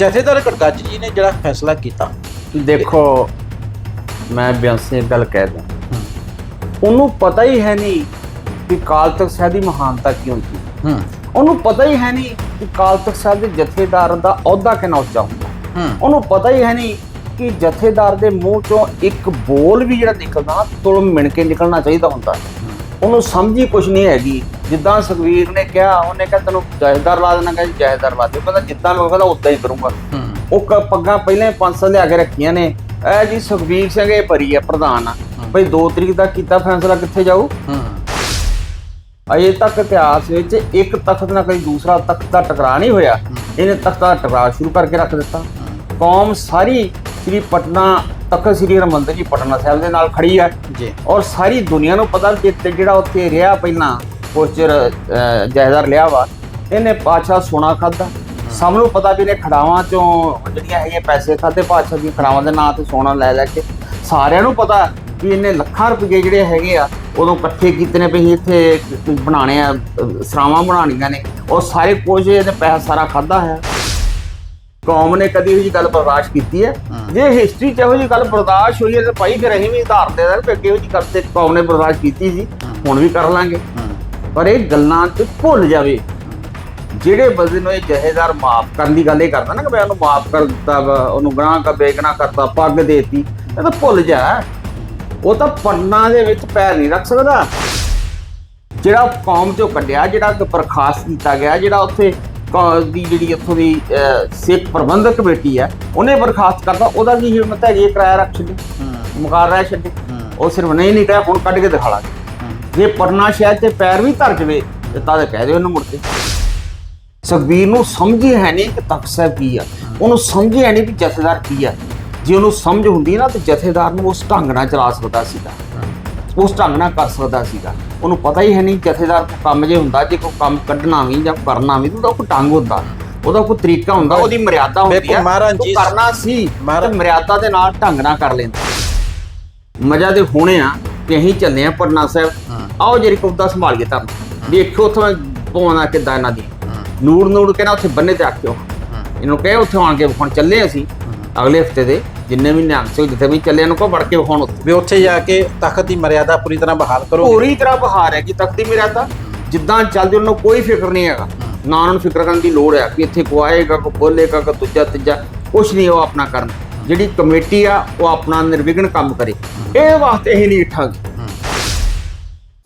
ਜਥੇਦਾਰ ਗੜਗੱਜ ਜੀ ਨੇ ਜਿਹੜਾ ਫੈਸਲਾ ਕੀਤਾ। ਦੇਖੋ ਮੈਂ ਬਿਆੰਸੇ ਇੱਕ ਗੱਲ ਕਹਿ ਦਾਂ ਉਹਨੂੰ ਪਤਾ ਹੀ ਹੈ ਨਹੀਂ ਕਿ ਕਾਲ ਤਖਤ ਸਾਹਿਬ ਦੀ ਮਹਾਨਤਾ ਕੀ ਹੁੰਦੀ। ਹੈ। ਉਹਨੂੰ ਪਤਾ ਹੀ ਹੈ ਨਹੀਂ ਕਿ ਕਾਲ ਤਖਤ ਸਾਹਿਬ ਦੇ ਜਥੇਦਾਰ ਦਾ ਅਹੁਦਾ ਕਿੰਨਾ ਉੱਚਾ ਹੁੰਦਾ। ਹੂੰ। ਉਹਨੂੰ ਪਤਾ ਹੀ ਹੈ ਨਹੀਂ ਕਿ ਜਥੇਦਾਰ ਦੇ ਮੂੰਹ ਚੋਂ ਇੱਕ ਬੋਲ ਵੀ ਜਿਹੜਾ ਨਿਕਲਦਾ ਤੁਲ ਮਿਣ ਕੇ ਨਿਕਲਣਾ ਚਾਹੀਦਾ ਹੁੰਦਾ। ਉਹਨੂੰ ਸਮਝ ਕੁਝ ਨਹੀਂ ਹੈਗੀ। ਜਿੱਦਾਂ ਸੁਖਵੀਰ ਨੇ ਕਿਹਾ ਉਹਨੇ ਕਿਹਾ ਤੈਨੂੰ ਜਹੇਦਾਰ ਲਾ ਦੇਣਾ ਕਹਿੰਦਾ ਜਹੇਦਾਰ ਲਾ ਦੇ ਕਹਿੰਦਾ ਜਿੱਦਾਂ ਮੈਂ ਕਹਿੰਦਾ ਉਦਾਂ ਹੀ ਕਰੂੰਗਾ। ਉਹ ਕ- ਪੱਗਾਂ ਪਹਿਲਾਂ 500 ਲਿਆ ਕੇ ਰੱਖੀਆਂ ਨੇ। ਇਹ ਜੀ ਸੁਖਵੀਰ ਸਿੰਘ ਇਹ ਭਰੀ ਹੈ ਪ੍ਰਧਾਨ ਆ। ਭਈ 2 ਤਰੀਕ ਦਾ ਕੀਤਾ ਫੈਸਲਾ ਕਿੱਥੇ ਜਾਊ? ਅਜੇ ਤੱਕ ਇਤਿਹਾਸ ਵਿੱਚ ਇੱਕ ਤਖਤ ਨਾਲ ਕਦੀ ਦੂਸਰਾ ਤਖਤ ਦਾ ਟਕਰਾਅ ਨਹੀਂ ਹੋਇਆ। ਇਹਨੇ ਤਖਤ ਦਾ ਟਕਰਾਅ ਸ਼ੁਰੂ ਕਰਕੇ ਰੱਖ ਦਿੱਤਾ। ਕੌਮ ਸਾਰੀ ਸ੍ਰੀ ਪਟਨਾ ਤਖਤ ਸ੍ਰੀ ਹਰਿਮੰਦਰ ਜੀ ਪਟਨਾ ਸਾਹਿਬ ਦੇ ਨਾਲ ਖੜੀ ਹੈ। ਜੀ। ਔਰ ਸਾਰੀ ਦੁਨੀਆ ਨੂੰ ਪਤਾ ਕਿ ਤੇ ਜਿਹੜਾ ਉੱਥੇ ਰਿਹਾ ਪਹਿਲਾਂ ਪੋਸਚਰ ਜਾਇਦਾਰ ਲਿਆ ਵਾ ਇਹਨੇ ਪਾਤਸ਼ਾਹ ਸੋਨਾ ਖਾਦਾ ਸਭ ਨੂੰ ਪਤਾ ਵੀ ਇਹਨੇ ਖੜਾਵਾਂ ਚੋਂ ਜਿਹੜੀਆਂ ਹੈਗੀਆਂ ਪੈਸੇ ਖਾਦੇ ਪਾਤਸ਼ਾਹ ਦੀਆਂ ਖੜਾਵਾਂ ਦੇ ਨਾਂ ਤੇ ਸੋਨਾ ਲੈ ਲੈ ਕੇ। ਸਾਰਿਆਂ ਨੂੰ ਪਤਾ ਵੀ ਇਹਨੇ ਲੱਖਾਂ ਰੁਪਏ ਜਿਹੜੇ ਹੈਗੇ ਆ ਉਦੋਂ ਇਕੱਠੇ ਕੀਤੇ ਨੇ ਵੀ ਇੱਥੇ ਬਣਾਣੇ ਆ ਸਰਾਵਾਂ ਬਣਾਉਣੀਆਂ ਨੇ। ਉਹ ਸਾਰੇ ਕੁਝ ਇਹਨੇ ਪੈਸਾ ਸਾਰਾ ਖਾਦਾ ਹੈ ਕੌਮ ਨੇ ਕਦੀ ਇਹੋ ਜਿਹੀ ਗੱਲ ਬਰਦਾਸ਼ਤ ਕੀਤੀ ਹੈ? ਜੇ ਹਿਸਟਰੀ 'ਚ ਇਹੋ ਜਿਹੀ ਗੱਲ ਬਰਦਾਸ਼ਤ ਹੋਈ ਹੈ ਤਾਂ ਭਾਈ ਫਿਰ ਅਸੀਂ ਵੀ ਉਦਾਹਰਨ ਦੇ ਦਾਂਗੇ ਕਿ ਅੱਗੇ ਇਹੋ ਗੱਲ ਤੇ ਕੌਮ ਨੇ ਬਰਦਾਸ਼ਤ ਕੀਤੀ ਸੀ। ਹੁਣ ਵੀ ਕਰ ਲਾਂਗੇ। ਪਰ ਇਹ ਗੱਲਾਂ ਤੇ ਭੁੱਲ ਜਾਵੇ। ਜਿਹੜੇ ਬੰਦੇ ਨੂੰ ਇਹ ਜਹੇਦਾਰ ਮਾਫ ਕਰਨ ਦੀ ਗੱਲ ਇਹ ਕਰਦਾ ਨਾ ਕਿ ਮੈਂ ਉਹਨੂੰ ਮਾਫ ਕਰ ਦਿੱਤਾ ਉਹਨੂੰ ਗੁਨਾਹ ਕਾ ਬੇਗਨਾ ਕਰਤਾ ਪੱਗ ਦੇਤੀ ਇਹ ਤਾਂ ਭੁੱਲ ਜਾ। ਉਹ ਤਾਂ ਪੜਨਾ ਦੇ ਵਿੱਚ ਪੈਰ ਨਹੀਂ ਰੱਖ ਸਕਦਾ। ਜਿਹੜਾ ਕੌਮ ਚੋਂ ਕੱਢਿਆ ਜਿਹੜਾ ਬਰਖਾਸਤ ਕੀਤਾ ਗਿਆ ਜਿਹੜਾ ਉੱਥੇ ਦੀ ਜਿਹੜੀ ਉੱਥੋਂ ਦੀ ਸਿੱਖ ਪ੍ਰਬੰਧਕ ਕਮੇਟੀ ਹੈ ਉਹਨੇ ਬਰਖਾਸਤ ਕਰਤਾ ਉਹਦਾ ਕੀ ਹਿੰਮਤ ਹੈ ਇਹ ਕਿਰਾਇਆ ਰੱਖ ਛੱਡੇ ਮੁਕਾਰ ਰਹਿ ਛੱਡੇ ਉਹ ਸਿਰਫ ਨਹੀਂ ਨਹੀਂ ਕਹਿਆ ਹੁਣ ਕੱਢ ਕੇ ਦਿਖਾ ਲਾਂਗੇ। ਜੇ ਪਰਨਾ ਸ਼ਹਿਰ ਤੇ ਪੈਰ ਵੀ ਧਰ ਜਵੇ ਤੇ ਤਾਂ ਕਹਿ ਦਿਓ ਉਹਨੂੰ ਮੁੜ ਕੇ। ਸੁਖਬੀਰ ਨੂੰ ਸਮਝੀ ਹੈ ਨਹੀਂ ਕਿ ਤਖਤ ਸਾਹਿਬ ਕੀ ਆ। ਉਹਨੂੰ ਸਮਝੀ ਹੈ ਨਹੀਂ ਵੀ ਜਥੇਦਾਰ ਕੀ ਆ। ਜੇ ਉਹਨੂੰ ਸਮਝ ਹੁੰਦੀ ਨਾ ਤੇ ਜਥੇਦਾਰ ਨੂੰ ਉਸ ਢੰਗ ਨਾਲ ਚਲਾ ਸਕਦਾ ਸੀਗਾ। ਉਸ ਢੰਗ ਨਾਲ ਕਰ ਸਕਦਾ ਸੀਗਾ। ਉਹਨੂੰ ਪਤਾ ਹੀ ਹੈ ਨਹੀਂ ਜਥੇਦਾਰ ਕੋ ਕੰਮ ਜੇ ਹੁੰਦਾ ਜੇ ਕੋਈ ਕੰਮ ਕੱਢਣਾ ਵੀ ਜਾਂ ਕਰਨਾ ਵੀ ਉਹਦਾ ਕੋਈ ਢੰਗ ਹੁੰਦਾ। ਉਹਦਾ ਕੋਈ ਤਰੀਕਾ ਹੁੰਦਾ ਉਹਦੀ ਮਰਿਆਦਾ ਹੁੰਦੀ ਹੈ। ਮਹਾਰਾਜ ਜੀ- ਕਰਨਾ ਸੀ ਮਹਾਰਾਜ- ਮਰਿਆਦਾ ਦੇ ਨਾਲ ਢੰਗ ਨਾਲ ਕਰ ਲੈਂਦਾ। ਮਜ਼ਾ ਤੇ ਹੋਣੇ ਆ ਕਿ ਅਸੀਂ ਚੱਲੇ ਆ ਪਟਨਾ ਸਾਹਿਬ। ਆਓ ਜਿਹੜੀ ਕੌਦਾ ਸੰਭਾਲ ਕੇ ਤਾਂ ਦੇਖਿਓ ਉੱਥੋਂ ਪਵਾਉਣਾ ਕਿੱਦਾਂ ਇਹਨਾਂ ਦੀ। ਨੂਰ ਨੂਰ ਕੇ ਨਾ ਉੱਥੇ ਬੰਨੇ ਤੇ ਰੱਖਿਓ ਇਹਨੂੰ ਕਹੇ ਉੱਥੇ ਆਣ ਕੇ ਹੁਣ ਚੱਲੇ ਅਸੀਂ ਅਗਲੇ ਹਫ਼ਤੇ ਦੇ। ਜਿੰਨੇ ਵੀ ਨਿਹੰਗ ਸਿੰਘ ਜਿੱਥੇ ਵੀ ਚੱਲੇ ਇਹਨੂੰ ਕੋ ਵੜ ਕੇ ਹੁਣ ਉੱਥੇ। ਵੀ ਉੱਥੇ ਜਾ ਕੇ ਤਖਤ ਦੀ ਮਰਿਆਦਾ ਪੂਰੀ ਤਰ੍ਹਾਂ ਬਹਾਲ ਕਰੋ ਪੂਰੀ ਤਰ੍ਹਾਂ ਬਹਾਰ ਹੈ ਕਿ ਤਖਤੀ ਮਰਿਆਦਾ। ਜਿੱਦਾਂ ਚੱਲਦੇ ਉਹਨੂੰ ਕੋਈ ਫਿਕਰ ਨਹੀਂ ਹੈਗਾ। ਨਾ ਉਹਨਾਂ ਨੂੰ ਫਿਕਰ ਕਰਨ ਦੀ ਲੋੜ ਹੈ ਕਿ ਇੱਥੇ ਕੋ ਆਏਗਾ ਕੋ ਬੋਲੇਗਾ ਕੋ ਦੂਜਾ ਤੀਜਾ। ਕੁਛ ਨਹੀਂ ਉਹ ਆਪਣਾ ਕਰਨ। ਜਿਹੜੀ ਕਮੇਟੀ ਆ ਉਹ ਆਪਣਾ ਨਿਰਵਿਘਨ ਕੰਮ ਕਰੇ। ਇਹ ਵਾਸਤੇ ਇਹ ਨਹੀਂ ਠੱਗ।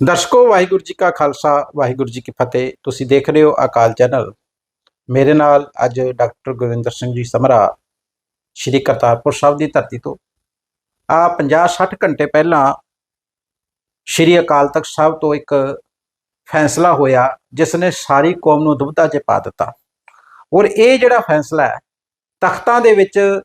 ਦਰਸ਼ਕੋ ਵਾਹਿਗੁਰੂ ਜੀ ਕਾ ਖਾਲਸਾ ਵਾਹਿਗੁਰੂ ਜੀ ਕੀ ਫਤਿਹ। ਤੁਸੀਂ ਦੇਖ ਰਹੇ ਹੋ ਅਕਾਲ ਚੈਨਲ। ਮੇਰੇ ਨਾਲ ਅੱਜ ਡਾਕਟਰ ਗੁਰਵਿੰਦਰ ਸਿੰਘ ਜੀ ਸਮਰਾ ਸ਼੍ਰੀ ਕਰਤਾਰਪੁਰ ਸਾਹਿਬ ਦੀ ਧਰਤੀ ਤੋਂ। ਆ 50 60 ਘੰਟੇ ਪਹਿਲਾਂ ਸ਼੍ਰੀ ਅਕਾਲ ਤਖਤ ਸਾਹਿਬ ਤੋਂ ਇੱਕ ਫੈਸਲਾ ਹੋਇਆ ਜਿਸ ਨੇ ਸਾਰੀ ਕੌਮ ਨੂੰ ਦੁਬਧਾ 'ਚ ਪਾ ਦਿੱਤਾ। ਔਰ ਇਹ ਜਿਹੜਾ ਫੈਸਲਾ ਹੈ, ਤਖਤਾਂ ਦੇ ਵਿੱਚ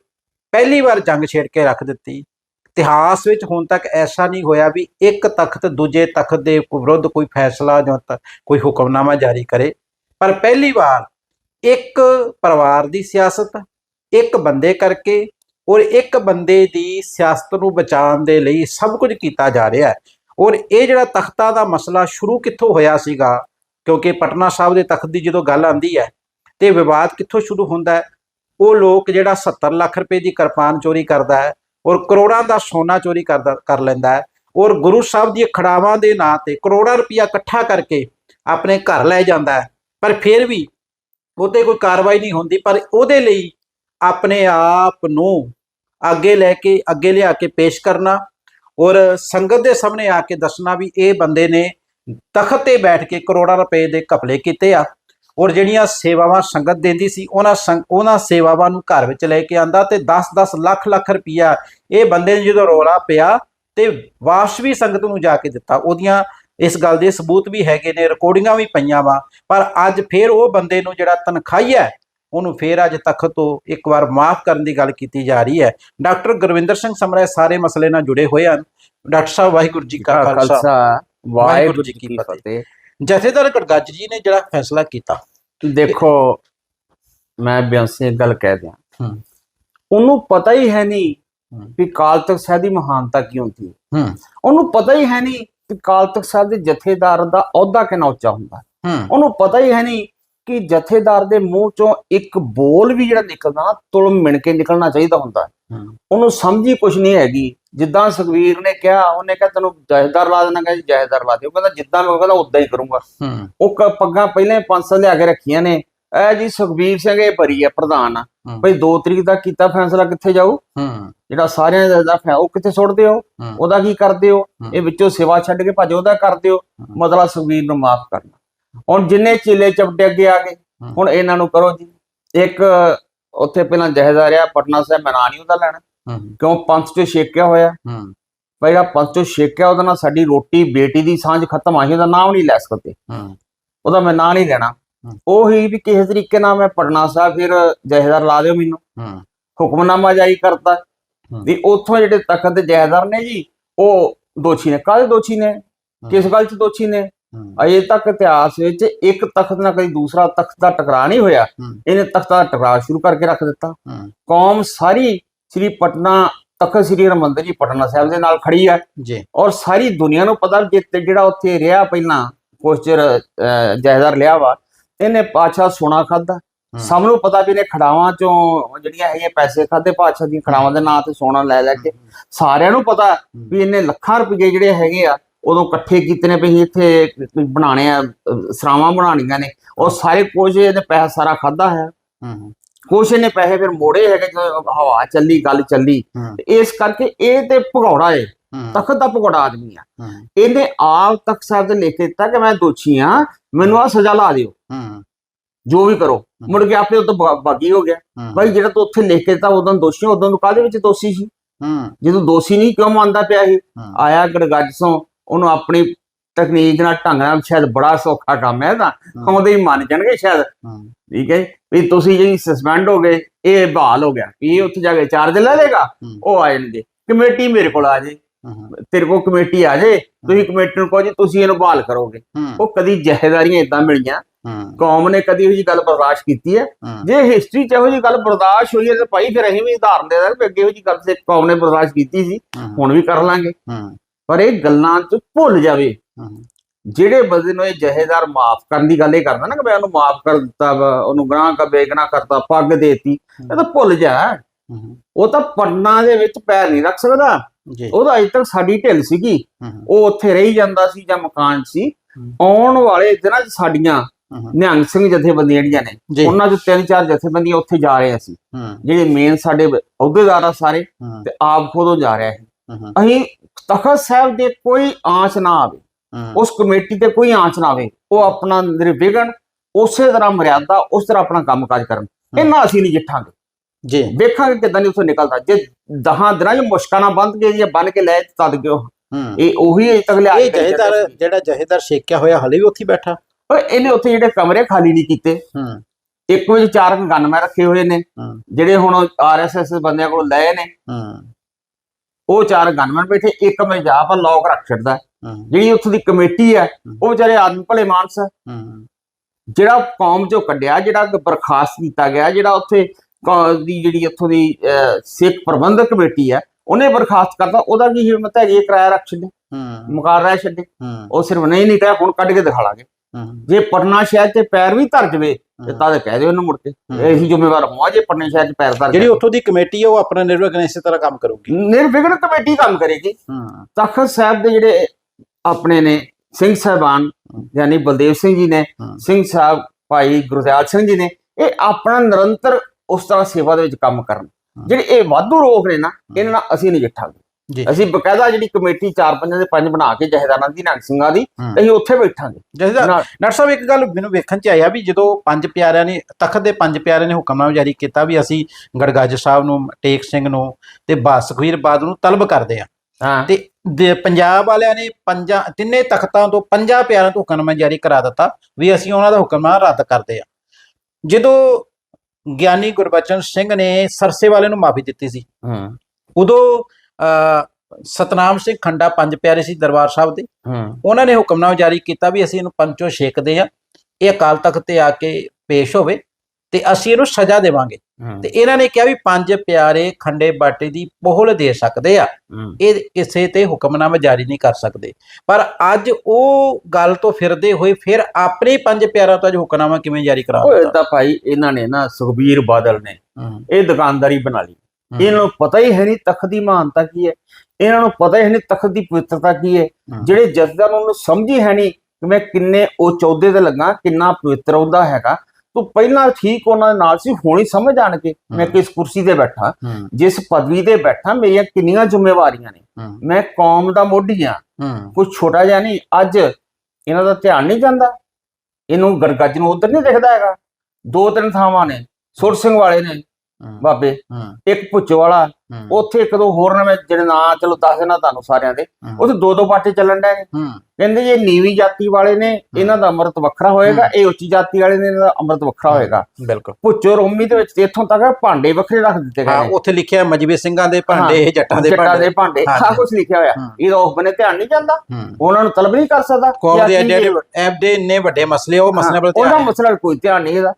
ਪਹਿਲੀ ਵਾਰ ਜੰਗ ਛੇੜ ਕੇ ਰੱਖ ਦਿੱਤੀ। ਇਤਿਹਾਸ ਵਿੱਚ ਹੁਣ ਤੱਕ ਐਸਾ ਨਹੀਂ ਹੋਇਆ ਵੀ ਇੱਕ ਤਖਤ ਦੂਜੇ ਤਖਤ ਦੇ ਵਿਰੁੱਧ ਕੋਈ ਫੈਸਲਾ ਜਾਂ ਤ- ਕੋਈ ਹੁਕਮਨਾਮਾ ਜਾਰੀ ਕਰੇ। ਪਰ ਪਹਿਲੀ ਵਾਰ ਇੱਕ ਪਰਿਵਾਰ ਦੀ ਸਿਆਸਤ ਇੱਕ ਬੰਦੇ ਕਰਕੇ ਔਰ ਇੱਕ ਬੰਦੇ ਦੀ ਸਿਆਸਤ ਨੂੰ ਬਚਾਉਣ ਦੇ ਲਈ ਸਭ ਕੁਝ ਕੀਤਾ ਜਾ ਰਿਹਾ ਹੈ। ਔਰ ਇਹ ਜਿਹੜਾ ਤਖਤਾਂ ਦਾ ਮਸਲਾ ਸ਼ੁਰੂ ਕਿੱਥੋਂ ਹੋਇਆ ਸੀਗਾ, ਕਿਉਂਕਿ ਪਟਨਾ ਸਾਹਿਬ ਦੇ ਤਖਤ ਦੀ ਜਦੋਂ ਗੱਲ ਆਂਦੀ ਹੈ ਤੇ ਵਿਵਾਦ ਕਿੱਥੋਂ ਸ਼ੁਰੂ ਹੁੰਦਾ ਹੈ, ਉਹ ਲੋਕ ਜਿਹੜਾ 70 ਲੱਖ ਰੁਪਏ ਦੀ ਕਿਰਪਾਨ ਚੋਰੀ ਕਰਦਾ ਹੈ ਔਰ ਕਰੋੜਾਂ ਦਾ ਸੋਨਾ ਚੋਰੀ ਕਰਦਾ, ਕਰ ਲੈਂਦਾ ਹੈ ਔਰ ਗੁਰੂ ਸਾਹਿਬ ਦੀ ਖੜਾਵਾਂ ਦੇ ਨਾਂ ਤੇ ਕਰੋੜਾਂ ਰੁਪਇਆ ਇਕੱਠਾ ਕਰਕੇ ਆਪਣੇ ਘਰ ਲੈ ਜਾਂਦਾ ਹੈ। ਪਰ ਫਿਰ ਵੀ ਉਹਤੇ ਕੋਈ ਕਾਰਵਾਈ ਨਹੀਂ ਹੁੰਦੀ, ਪਰ ਉਹਦੇ ਲਈ ਆਪਣੇ ਆਪ ਨੂੰ ਅੱਗੇ ਲੈ ਕੇ, ਅੱਗੇ ਲਿਆ ਕੇ ਪੇਸ਼ ਕਰਨਾ ਔਰ ਸੰਗਤ ਦੇ ਸਾਹਮਣੇ ਆ ਕੇ ਦੱਸਣਾ ਵੀ ਇਹ ਬੰਦੇ ਨੇ ਤਖਤ ਤੇ ਬੈਠ ਕੇ ਕਰੋੜਾਂ ਰੁਪਏ ਦੇ ਘਪਲੇ ਕੀਤੇ ਆ ਔਰ ਜਿਹੜੀਆਂ ਸੇਵਾਵਾਂ ਸੰਗਤ ਦਿੰਦੀ ਸੀ, ਉਹਨਾਂ ਸੰਗ- ਉਹਨਾਂ ਸੇਵਾਵਾਂ ਨੂੰ ਘਰ ਵਿੱਚ ਲੈ ਕੇ ਆਂਦਾ ਤੇ 10-10 ਲੱਖ ਲੱਖ ਰੁਪਈਆ ਇਹ ਬੰਦੇ ਨੇ ਜਦੋਂ ਰੋਲਾ ਪਿਆ ਤੇ ਵਾਪਸ ਵੀ ਸੰਗਤ ਨੂੰ ਜਾ ਕੇ ਦਿੱਤਾ। ਉਹਦੀਆਂ ਇਸ ਗੱਲ ਦੇ ਸਬੂਤ ਵੀ ਹੈਗੇ ਨੇ ਰਿਕਾਰਡਿੰਗਾਂ ਵੀ ਪਈਆਂ ਵਾ। ਪਰ ਅੱਜ ਫੇਰ ਉਹ ਬੰਦੇ ਨੂੰ ਜਿਹੜਾ ਤਨਖਾਹ ਹੈ ਉਹਨੂੰ ਫੇਰ ਅੱਜ ਤਖਤ ਤੋਂ ਇੱਕ ਵਾਰ ਮਾਫ ਕਰਨ ਦੀ ਗੱਲ ਕੀਤੀ ਜਾ ਰਹੀ ਹੈ। ਡਾਕਟਰ ਗੁਰਵਿੰਦਰ ਸਿੰਘ ਸਮਰਾ ਸਾਰੇ ਮਸਲੇ ਨਾਲ ਜੁੜੇ ਹੋਏ ਹਨ। ਡਾਕਟਰ ਸਾਹਿਬ ਵਾਹਿਗੁਰੂ ਜੀ ਕਾ ਖਾਲਸਾ। ਵਾਹਿਗੁਰੂ ਜੀ ਕੀ ਫਤਿਹ। ਜਥੇਦਾਰ ਗੜਗੱਜ ਜੀ ਨੇ ਜਿਹੜਾ ਫੈਸਲਾ ਕੀਤਾ। ਦੇਖੋ ਮੈਂ ਬਿਆੰਸੇ ਗੱਲ ਕਹਿ ਦਿਆਂ। ਉਹਨੂੰ ਪਤਾ ਹੀ ਹੈ ਨਹੀਂ। ਕਿ ਕਾਲ ਤਖਤ ਸਾਹਿਬ ਦੀ ਮਹਾਨਤਾ ਕੀ ਹੁੰਦੀ ਹੈ। ਉਹਨੂੰ ਪਤਾ ਹੀ ਹੈ ਨਹੀਂ ਕਿ ਕਾਲ ਤਖਤ ਸਾਹਿਬ ਦੇ ਜਥੇਦਾਰ ਦਾ ਅਹੁਦਾ ਕਿੰਨਾ ਉੱਚਾ ਹੁੰਦਾ। ਉਹਨੂੰ ਪਤਾ ਹੀ ਹੈ ਨਹੀਂ ਕਿ ਜਥੇਦਾਰ ਦੇ ਮੂੰਹ ਚੋਂ ਇੱਕ ਬੋਲ ਵੀ ਜਿਹੜਾ ਨਿਕਲਦਾ ਨਾ ਤੁਲ ਮਿਣ ਕੇ ਨਿਕਲਣਾ ਚਾਹੀਦਾ ਹੁੰਦਾ ਹੈ। ਹੂੰ। ਉਹਨੂੰ ਸਮਝੀ ਕੁਝ ਨਹੀਂ ਹੈਗੀ। ਜਿੱਦਾਂ ਸੁਖਵੀਰ ਨੇ ਕਿਹਾ ਉਹਨੇ ਕਿਹਾ ਤੈਨੂੰ ਜਥੇਦਾਰ ਲਾ ਦੇਣਾ ਕਹਿੰਦਾ ਜਥੇਦਾਰ ਲਾ ਦਿਓ। ਕਹਿੰਦਾ ਜਿੱਦਾਂ ਮੈਂ ਕਹਿੰਦਾ ਉਦਾਂ ਹੀ ਕਰੂੰਗਾ। ਹੂੰ। ਉਹ ਕ- ਪੱਗਾਂ ਪਹਿਲਾਂ 500 ਲਿਆ ਕੇ ਰੱਖੀਆਂ ਨੇ। ਇਹ ਜੀ ਸੁਖਵੀਰ ਸਿੰਘ ਇਹ ਭਰੀ ਹੈ ਪ੍ਰਧਾਨ ਆ। ਹੂੰ। ਭਈ 2 ਤਰੀਕ ਦਾ ਕੀਤਾ ਫੈਸਲਾ ਕਿੱਥੇ ਜਾਊ? ਹੂੰ। ਜਿਹੜਾ ਸਾਰਿਆਂ ਦਾ ਫੈ ਉਹ ਕਿੱਥੇ ਸੁੱਟਦੇ ਹੋ? ਹੂੰ। ਉਹਦਾ ਕੀ ਕਰਦੇ ਹੋ ਹੂੰ। ਇਹ ਵਿੱਚੋਂ ਸੇਵਾ ਛੱਡ ਕੇ ਭੱਜ ਉਹਦਾ ਕਰਦੇ ਹੋ। ਮਤਲਬ ਸੁਖਵੀਰ ਨੂੰ ਮਾਫ ਕਰਨਾ। ਹੁਣ ਜਿੰਨੇ ਚੇਲੇ ਚਪਟੇ ਅੱਗੇ ਆ ਗਏ। ਹੁਣ ਇਹਨਾਂ ਨੂੰ ਕਰੋ ਜੀ। ਇੱਕ ਉੱਥੇ ਪਹਿਲਾਂ ਜਹੇਦਾਰ ਆ ਪਟਨਾ ਸਾਹਿਬ ਮੈਂ ਨਾਂ ਨਹੀਂ ਉਹਦਾ ਲੈਣਾ। ਕਿਉਂ? ਪੰਥ ਚੋਂ ਛੇਕਿਆ ਹੋਇਆ? ਜਿਹੜਾ ਪੰਥ ਚੋਂ ਛੇਕਿਆ ਉਹਦਾ ਨਾਲ ਸਾਡੀ ਰੋਟੀ ਬੇਟੀ ਦੀ ਸਾਂਝ ਖਤਮ ਆਹੀ ਉਹਦਾ ਨਾਮ ਨਹੀਂ ਲੈ ਸਕਦੇ। ਉਹਦਾ ਮੈਂ ਨਾਂ ਨਹੀਂ ਲੈਣਾ। ਉਹ ਹੀ ਵੀ ਕਿਸੇ ਤਰੀਕੇ ਨਾਲ ਮੈਂ ਪਟਨਾ ਸਾਹਿਬ ਫਿਰ ਜਹੇਦਾਰ ਲਾ ਦਿਓ ਮੈਨੂੰ। ਹੁਕਮਨਾਮਾ ਜਾਰੀ ਕਰਤਾ। ਵੀ ਉੱਥੋਂ ਜਿਹੜੇ ਤਖਤ ਦੇ ਜਹੇਦਾਰ ਨੇ ਜੀ ਉਹ ਦੋਸ਼ੀ ਨੇ। ਕਾਹਦੇ ਦੋਸ਼ੀ ਨੇ? ਕਿਸ ਗੱਲ 'ਚ ਦੋਸ਼ੀ ਨੇ? ਅਜੇ ਤੱਕ ਇਤਿਹਾਸ ਵਿੱਚ ਇੱਕ ਤਖਤ ਨਾਲ ਕਦੀ ਦੂਸਰਾ ਤਖਤ ਦਾ ਟਕਰਾਅ ਨਹੀਂ ਹੋਇਆ। ਇਹਨੇ ਤਖਤ ਦਾ ਟਕਰਾਅ ਸ਼ੁਰੂ ਕਰਕੇ ਰੱਖ ਦਿੱਤਾ। ਕੌਮ ਸਾਰੀ ਸ੍ਰੀ ਪਟਨਾ ਤਖਤ ਸ੍ਰੀ ਹਰਿਮੰਦਰ ਜੀ ਪਟਨਾ ਸਾਹਿਬ ਦੇ ਨਾਲ ਖੜੀ ਹੈ। ਜੀ। ਔਰ ਸਾਰੀ ਦੁਨੀਆ ਨੂੰ ਪਤਾ ਜਿਹੜਾ ਉੱਥੇ ਰਿਹਾ ਪਹਿਲਾਂ ਕੁਛ ਚਿਰ ਅਹ, ਜਾਇਦਾਦ ਲਿਆ ਵਾ ਇਹਨੇ ਪਾਛਾ ਸੋਨਾ ਖਾਦਾ। ਸਭ ਨੂੰ ਪਤਾ ਵੀ ਇਹਨੇ ਖੜਾਵਾਂ ਚੋਂ ਜਿਹੜੀਆਂ ਹੈਗੀਆਂ ਪੈਸੇ ਖਾਦੇ ਪਾਛਾ ਦੀਆਂ ਖੜਾਵਾਂ ਦੇ ਨਾਂ ਤੇ ਸੋਨਾ ਲੈ ਲੈ ਕੇ। ਸਾਰਿਆਂ ਨੂੰ ਪਤਾ ਵੀ ਇਹਨੇ ਲੱਖਾਂ ਰੁਪਏ ਜਿਹੜੇ ਹੈਗੇ ਆ ਉਦੋਂ ਇਕੱਠੇ ਕੀਤੇ ਨੇ ਵੀ ਇੱਥੇ ਬਣਾਣੇ ਆ ਸਰਾਵਾਂ ਬਣਾਉਣੀਆਂ ਨੇ। ਉਹ ਸਾਰੇ ਕੁਝ ਇਹਨੇ ਪੈਸਾ ਸਾਰਾ ਖਾਦਾ ਹੈ। ਕੁਛ ਇਹਨੇ ਪੈਸੇ ਫਿਰ ਮੋੜੇ ਹੈਗੇ ਜਦੋਂ ਹਵਾ ਚੱਲੀ ਗੱਲ ਚੱਲੀ। ਇਸ ਕਰਕੇ ਇਹ ਤੇ ਭਗੌੜਾ ਏ। ਤਖਤ ਦਾ ਭਗੌੜਾ ਆਦਮੀ ਆ। ਇਹਨੇ ਆਪ ਤਖਤ ਸਾਹਿਬ ਦੇ ਲਿਖ ਕੇ ਦਿੱਤਾ ਕਿ ਮੈਂ ਦੋਸ਼ੀ ਆ ਮੈਨੂੰ ਆ ਸਜ਼ਾ ਲਾ ਦਿਓ। ਜੋ ਵੀ ਕਰੋ। ਮੁੜ ਕੇ ਆਪੇ ਉੱਤੇ ਬਾਗੀ ਹੋ ਗਿਆ। ਭਾਈ ਜਿਹੜਾ ਤੂੰ ਉੱਥੇ ਲਿਖ ਕੇ ਦਿੱਤਾ ਉਦੋਂ ਦੋਸ਼ੀ ਉਦੋਂ ਕਾਹਦੇ ਵਿੱਚ ਦੋਸ਼ੀ ਸੀ? ਹੂੰ। ਜਦੋਂ ਦੋਸ਼ੀ ਨਹੀਂ ਕਿਉਂ ਮੰਨਦਾ ਪਿਆ ਸੀ ਆਇਆ ਗੜਗੱਜ ਸੋਂ ਉਹਨੂੰ ਆਪਣੀ ਤਕਨੀਕ ਨਾਲ ਢੰਗ ਨਾਲ ਸ਼ਾਇਦ ਬੜਾ ਸੌਖਾ ਕੰਮ ਹੈ ਤਾਂ। ਆਉਂਦੇ ਹੀ ਮੰਨ ਜਾਣਗੇ ਸ਼ਾਇਦ। ਠੀਕ ਹੈ ਵੀ ਤੁਸੀਂ ਜਿਹੜੀ ਸਸਪੈਂਡ ਹੋ ਗਏ ਇਹ ਬਹਾਲ ਹੋ ਗਿਆ। ਵੀ ਇਹ ਉੱਥੇ ਜਾ ਕੇ ਚਾਰਜ ਲੈ ਲੇਗਾ। ਉਹ ਆ ਜਾਣਗੇ। ਕਮੇਟੀ ਮੇਰੇ ਕੋਲ ਆ ਜੇ। ਤੇਰੇ ਕੋਲ ਕਮੇਟੀ ਆ ਜੇ। ਤੁਸੀਂ ਕਮੇਟੀ ਨੂੰ ਕਹੋ ਜੀ ਤੁਸੀਂ ਇਹਨੂੰ ਬਹਾਲ ਕਰੋਗੇ। ਉਹ ਕਦੀ ਜਹੇਦਾਰੀਆਂ ਇਦਾਂ ਮਿਲੀਆਂ। ਕੌਮ ਨੇ ਕਦੀ ਇਹੋ ਜੀ ਗੱਲ ਬਰਦਾਸ਼ਤ ਕੀਤੀ ਹੈ। ਜੇ ਹਿਸਟਰੀ ਚ ਇਹੋ ਜੀ ਗੱਲ ਬਰਦਾਸ਼ਤ ਹੋਈ ਹੈ ਤਾਂ ਭਾਈ ਫਿਰ ਅਸੀਂ ਵੀ ਉਦਾਹਰਨ ਦੇ ਦਾਂਗੇ ਅੱਗੇ ਇਹੋ ਜੀ ਗੱਲ ਤੇ ਕੌਮ ਨੇ ਬਰਦਾਸ਼ਤ ਕੀਤੀ ਸੀ। ਹੁਣ ਵੀ ਕਰ ਲਾਂਗੇ। ਪਰ ਇਹ ਗੱਲਾਂ ਚ ਭੁੱਲ ਜਾਵੇ। ਜਿਹੜੇ ਬੰਦੇ ਨੂੰ ਇਹ ਜਹੇਦਾਰ ਮਾਫ ਕਰਨ ਦੀ ਗੱਲ ਇਹ ਕਰਦਾ ਨਾ ਕਿ ਮੈਂ ਉਹਨੂੰ ਮਾਫ ਕਰ ਦਿੱਤਾ ਉਹਨੂੰ ਗੁਨਾਹ ਕਾ ਬੇਗਨਾ ਕਰਤਾ ਪੱਗ ਦੇਤੀ ਇਹ ਤਾਂ ਭੁੱਲ ਜਾ। ਉਹ ਤਾਂ ਪਟਨਾ ਦੇ ਵਿੱਚ ਪੈਰ ਨਹੀਂ ਰੱਖ ਸਕਦਾ। ਉਹਦਾ ਅਜੇ ਤੱਕ ਸਾਡੀ ਢਿੱਲ ਸੀਗੀ। ਉਹ ਉੱਥੇ ਰਹੀ ਜਾਂਦਾ ਸੀ ਜਾਂ ਮਕਾਨ ਸੀ। ਆਉਣ ਵਾਲੇ ਦਿਨਾਂ 'ਚ ਸਾਡੀਆਂ ਨਿਹੰਗ ਸਿੰਘ ਜਥੇਬੰਦੀਆਂ ਜਿਹੜੀਆਂ ਨੇ ਉਹਨਾਂ 'ਚ ਤਿੰਨ ਚਾਰ ਜਥੇਬੰਦੀਆਂ ਉੱਥੇ ਜਾ ਰਹੇ ਸੀ। ਜਿਹੜੇ ਮੇਨ ਸਾਡੇ ਅਹੁਦੇਦਾਰ ਆ ਸਾਰੇ ਤੇ ਆਪ ਖੁਦੋਂ ਜਾ ਰਿਹਾ ਹੂੰ। ਅਸੀਂ ਤਖਤ ਸਾਹਿਬ ਦੇ ਕੋਈ ਆਂਚ ਨਾ ਆਵੇ ਉਸ ਕਮੇਟੀ ਤੇ ਕੋਈ ਆਂਚ ਨਾ ਆਵੇ ਉਹ ਆਪਣਾ ਨਿਰਵਿਘਨ ਉਸੇ ਤਰ੍ਹਾਂ ਮਰਿਆਦਾ ਉਸ ਤਰ੍ਹਾਂ ਆਪਣਾ ਕੰਮਕਾਜ ਕਰਨ। ਇਹਨਾਂ ਅਸੀਂ ਨਹੀਂ ਜਿੱਠਾਂਗੇ। ਜੀ। ਵੇਖਾਂਗੇ ਕਿਦਾਂ ਨਹੀਂ ਉੱਥੋਂ ਨਿਕਲਦਾ। ਜੇ ਦਹਾਂ ਦਿਨਾਂ 'ਚ ਮੁਸ਼ਕਾਨਾ ਬੰਦ ਕੇ ਜਾਂ ਬੰਨ ਕੇ ਲੈ ਤਦ ਹੂੰ। ਇਹ ਉਹੀ ਅਜੇ ਤੱਕ ਲਿਆ ਇਹ ਜਹੇਦਾਰ ਜਿਹੜਾ ਜਹੇਦਾਰ ਛੇਕਿਆ ਹੋਇਆ ਹਲੇ ਵੀ ਉੱਥੇ ਬੈਠਾ। ਓਏ ਇਹਨੇ ਉੱਥੇ ਜਿਹੜੇ ਕਮਰੇ ਖਾਲੀ ਨਹੀਂ ਕੀਤੇ। ਇੱਕ ਵਿੱਚ ਚਾਰ ਗਨਮੈਨ ਰੱਖੇ ਹੋਏ ਨੇ। ਜਿਹੜੇ ਹੁਣ ਆਰਐਸਐਸ ਬੰਦਿਆਂ ਕੋਲ ਲਏ ਨੇ। ਉਹ ਚਾਰ ਗਨਮੈਨ ਬੈਠੇ ਇੱਕ ਮਜਾ ਪਰ ਲੋਕ ਰੱਖ ਛੱਡਦਾ ਜਿਹੜੀ ਉੱਥੋਂ ਦੀ ਕਮੇਟੀ ਹੈ ਉਹ ਵਿਚਾਰੇ ਆਦਮੀ ਭਲੇ ਮਾਨਸ ਹੈ। ਜਿਹੜਾ ਕੌਮ ਚੋਂ ਕੱਢਿਆ ਜਿਹੜਾ ਬਰਖਾਸਤ ਕੀਤਾ ਗਿਆ ਜਿਹੜਾ ਉੱਥੇ ਦੀ ਜਿਹੜੀ ਉੱਥੋਂ ਦੀ ਸਿੱਖ ਪ੍ਰਬੰਧਕ ਕਮੇਟੀ ਹੈ ਉਹਨੇ ਬਰਖਾਸਤ ਕਰਤਾ ਉਹਦਾ ਕੀ ਹਿੰਮਤ ਹੈ ਇਹ ਕਿਰਾਇਆ ਰੱਖ ਛੱਡੇ ਮੁਕਾਰ ਰਹਿ ਛੱਡੇ। ਉਹ ਸਿਰਫ ਨਹੀਂ ਨਹੀਂ ਕਹਿ ਹੁਣ ਕੱਢ ਕੇ ਦਿਖਾ ਲਾਂਗੇ। ਜੇ ਪਟਨਾ ਸ਼ਹਿਰ ਤੇ ਪੈਰ ਵੀ ਧਰ ਜਵੇ ਤੇ ਤਾਂ ਦੇ ਕਹਿ ਦਿਓ ਇਹਨੂੰ ਮੁੜ ਕੇ। ਇਹੀ ਜ਼ਿੰਮੇਵਾਰ ਹੋਆ ਜੇ ਪਟਨਾ ਸ਼ਹਿਰ ਚ ਪੈਰ ਧਰ ਜਿਹੜੀ। ਉੱਥੋਂ ਦੀ ਕਮੇਟੀ ਹੈ ਉਹ ਆਪਣਾ ਨਿਰਵਿਘਨ ਇਸੇ ਤਰ੍ਹਾਂ ਕੰਮ ਕਰੂਗੀ। ਨਿਰਵਿਘਨ ਕਮੇਟੀ ਕੰਮ ਕਰੇਗੀ। ਤਖਤ ਸਾਹਿਬ ਦੇ ਜਿਹੜੇ ਆਪਣੇ ਨੇ ਸਿੰਘ ਸਾਹਿਬਾਨ ਯਾਨੀ ਬਲਦੇਵ ਸਿੰਘ ਜੀ ਨੇ। ਸਿੰਘ ਸਾਹਿਬ ਭਾਈ ਗੁਰਦਿਆਲ ਸਿੰਘ ਜੀ ਨੇ ਇਹ ਆਪਣਾ ਨਿਰੰਤਰ ਉਸ ਤਰ੍ਹਾਂ ਸੇਵਾ ਦੇ ਵਿੱਚ ਕੰਮ ਕਰਨ। ਜਿਹੜੇ ਇਹ ਵਾਧੂ ਰੋਕ ਨੇ ਨਾ ਇਹਨਾਂ ਨਾਲ ਅਸੀਂ ਨਹੀਂ ਜਿੱਠਾਂਗੇ। ਅਸੀਂ ਬਕਾਇਦਾ ਜਿਹੜੀ ਕਮੇਟੀ ਚਾਰ ਪੰਜਾਂ ਦੇ ਪੰਜ ਬਣਾ ਕੇ ਜਹੇਦਾਰਾਂ ਦੀ ਨੰਗ ਸਿੰਘਾਂ ਦੀ। ਅਸੀਂ ਉੱਥੇ ਬੈਠਾਂਗੇ। ਜਹੇਦਾਰ ਡਾਕਟਰ ਸਾਹਿਬ ਇੱਕ ਗੱਲ ਮੈਨੂੰ ਵੇਖਣ ਚ ਆਇਆ ਵੀ ਜਦੋਂ ਪੰਜ ਪਿਆਰਿਆਂ ਨੇ ਤਖਤ ਦੇ ਪੰਜ ਪਿਆਰਿਆਂ ਨੇ ਹੁਕਮਨਾਮਾ ਜਾਰੀ ਕੀਤਾ ਵੀ ਅਸੀਂ ਗੜਗੱਜ ਸਾਹਿਬ ਨੂੰ ਟੇਕ ਸਿੰਘ ਨੂੰ ਤੇ ਬਾਸਖਵੀਰ ਬਾਦ ਨੂੰ ਤਲਬ ਕਰਦੇ ਆ। ਤੇ ਪੰਜਾਬ ਵਾਲਿਆਂ ਨੇ ਪੰਜਾਂ ਤਿੰਨੇ ਤਖਤਾਂ ਤੋਂ ਪੰਜਾਂ ਪਿਆਰਿਆਂ ਤੋਂ ਹੁਕਮਨਾਮਾ ਜਾਰੀ ਕਰਾ ਦਿੱਤਾ ਵੀ ਅਸੀਂ ਉਹਨਾਂ ਦਾ ਹੁਕਮਨਾਮਾ ਰੱਦ ਕਰਦੇ ਆ। ਜਦੋਂ ਗਿਆਨੀ ਗੁਰਬਚਨ ਸਿੰਘ ਨੇ ਸਰਸੇ ਵਾਲੇ ਨੂੰ ਮਾਫੀ ਦਿੱਤੀ ਸੀ ਹੂੰ। ਉਦੋਂ ਸਤਨਾਮ ਸਿੰਘ ਖੰਡਾ ਪੰਜ ਪਿਆਰੇ ਸੀ ਦਰਬਾਰ ਸਾਹਿਬ ਦੇ। ਉਹਨਾਂ ਨੇ ਹੁਕਮਨਾਮਾ ਜਾਰੀ ਕੀਤਾ ਵੀ ਅਸੀਂ ਇਹਨੂੰ ਪੰਚੋ ਛੇਕਦੇ ਆ ਇਹ ਅਕਾਲ ਤਖਤ ਤੇ ਆ ਕੇ ਪੇਸ਼ ਹੋਵੇ ਤੇ ਅਸੀਂ ਇਹਨੂੰ ਸਜ਼ਾ ਦੇਵਾਂਗੇ। ਤੇ ਇਹਨਾਂ ਨੇ ਕਿਹਾ ਵੀ ਪੰਜ ਪਿਆਰੇ ਖੰਡੇ ਬਾਟੇ ਦੀ ਪੋਹਲ ਦੇ ਸਕਦੇ ਆ। ਇਹ ਕਿਸੇ ਤੇ ਹੁਕਮਨਾਮਾ ਜਾਰੀ ਨਹੀਂ ਕਰ ਸਕਦੇ। ਪਰ ਅੱਜ ਉਹ ਗੱਲ ਤੋਂ ਫਿਰਦੇ ਹੋਏ ਫਿਰ ਆਪਣੇ ਪੰਜ ਪਿਆਰਾਂ ਤੋਂ ਅੱਜ ਹੁਕਮਨਾਮਾ ਕਿਵੇਂ ਜਾਰੀ ਕਰਾ ਉਹ ਦਿੱਤਾ? ਏਦਾਂ ਭਾਈ ਇਹਨਾਂ ਨੇ ਨਾ ਸੁਖਬੀਰ ਬਾਦਲ ਨੇ ਇਹ ਦੁਕਾਨਦਾਰੀ ਬਣਾ ਲਈ। ਇਹਨਾਂ ਨੂੰ ਪਤਾ ਹੀ ਹੈ ਨਹੀਂ ਤਖਤ ਦੀ ਮਹਾਨਤਾ ਕੀ ਹੈ। ਇਹਨਾਂ ਨੂੰ ਪਤਾ ਹੀ ਹੈ ਨਹੀਂ ਤਖਤ ਦੀ ਪਵਿੱਤਰਤਾ ਕੀ ਹੈ। ਜਿਹੜੇ ਜਥੇਦਾਰ ਨੂੰ ਸਮਝ ਹੀ ਨਹੀਂ ਕਿ ਮੈਂ ਕਿੰਨੇ ਉਹ ਚੌਦੇ ਤੇ ਲੱਗਾ ਕਿੰਨਾ ਪਵਿੱਤਰ ਉਹਦਾ ਹੈਗਾ। ਤੂੰ ਪਹਿਲਾਂ ਠੀਕ ਉਹਨਾਂ ਦੇ ਨਾਲ ਸੀ ਹੁਣ ਹੀ ਸਮਝ ਆਣ ਕੇ ਮੈਂ। ਕਿਸ ਕੁਰਸੀ ਤੇ ਬੈਠਾ ਜਿਸ ਪਦਵੀ ਤੇ ਬੈਠਾ ਮੇਰੀਆਂ ਕਿੰਨੀਆਂ ਜ਼ਿੰਮੇਵਾਰੀਆਂ ਨੇ। ਮੈਂ ਕੌਮ ਦਾ ਮੋਢੀ ਆ। ਕੁਝ ਛੋਟਾ ਜਿਹਾ ਨਹੀਂ ਅੱਜ ਇਹਨਾਂ ਦਾ ਧਿਆਨ ਨਹੀਂ ਜਾਂਦਾ। ਇਹਨੂੰ ਗਰਗੱਜ ਨੂੰ ਉਧਰ ਨਹੀਂ ਦਿਖਦਾ ਹੈਗਾ। ਦੋ ਤਿੰਨ ਥਾਵਾਂ ਨੇ ਸੁਰ ਸਿੰਘ ਵਾਲੇ ਨੇ। ਬਾਬੇ ਇੱਕ ਭੁੱਚੋ ਵਾਲਾ ਉੱਥੇ ਇੱਕ ਦੋ ਹੋਰ ਨਵੇਂ ਜਿਹੜੇ ਨਾਂ ਚਲੋ ਦੱਸ ਦੇਣਾ ਤੁਹਾਨੂੰ ਸਾਰਿਆਂ ਦੇ ਉੱਥੇ ਦੋ ਦੋ ਪਾਰਟੀ ਚੱਲਣ ਹੂੰ, ਕਹਿੰਦੇ ਜੇ ਨੀਵੀਂ ਜਾਤੀ ਵਾਲੇ ਨੇ ਇਹਨਾਂ ਦਾ ਅੰਮ੍ਰਿਤ ਵੱਖਰਾ ਹੋਏਗਾ ਇਹ ਉੱਚੀ ਜਾਤੀ ਵਾਲੇ ਨੇ ਇਹਨਾਂ ਦਾ ਅੰਮ੍ਰਿਤ ਵੱਖਰਾ ਹੋਏਗਾ। ਬਿਲਕੁਲ। ਭੁੱਚੋ ਰੋਮੀ ਦੇ ਵਿੱਚ ਇੱਥੋਂ ਤੱਕ ਭਾਂਡੇ ਵੱਖਰੇ ਰੱਖ ਦਿੱਤੇ ਗਏ ਨੇ। ਉੱਥੇ ਲਿਖਿਆ ਮਜਬੀ ਸਿੰਘਾਂ ਦੇ ਭਾਂਡੇ ਜੱਟਾਂ ਦੇ ਜੱਟਾਂ ਭਾਂਡੇ ਦੇ ਭਾਂਡੇ। ਆਹ ਕੁਝ ਲਿਖਿਆ ਹੋਇਆ। ਹੂੰ। ਇਹ ਉਸ ਬਨੇ ਧਿਆਨ ਨਹੀਂ ਜਾਂਦਾ। ਉਹਨਾਂ ਨੂੰ ਤਲਬ ਨਹੀਂ ਕਰ ਸਕਦਾ। ਕੌਮ ਦੇ ਐਡੇ ਐਡੇ ਇੰਨੇ ਵੱਡੇ ਮਸਲੇ ਉਹ ਮਸਲੇ ਉਹਦਾ ਧਿਆਨ ਹੈ। ਮਸਲਾ ਕੋਈ ਧਿਆਨ ਨਹੀਂ ਇਹਦਾ।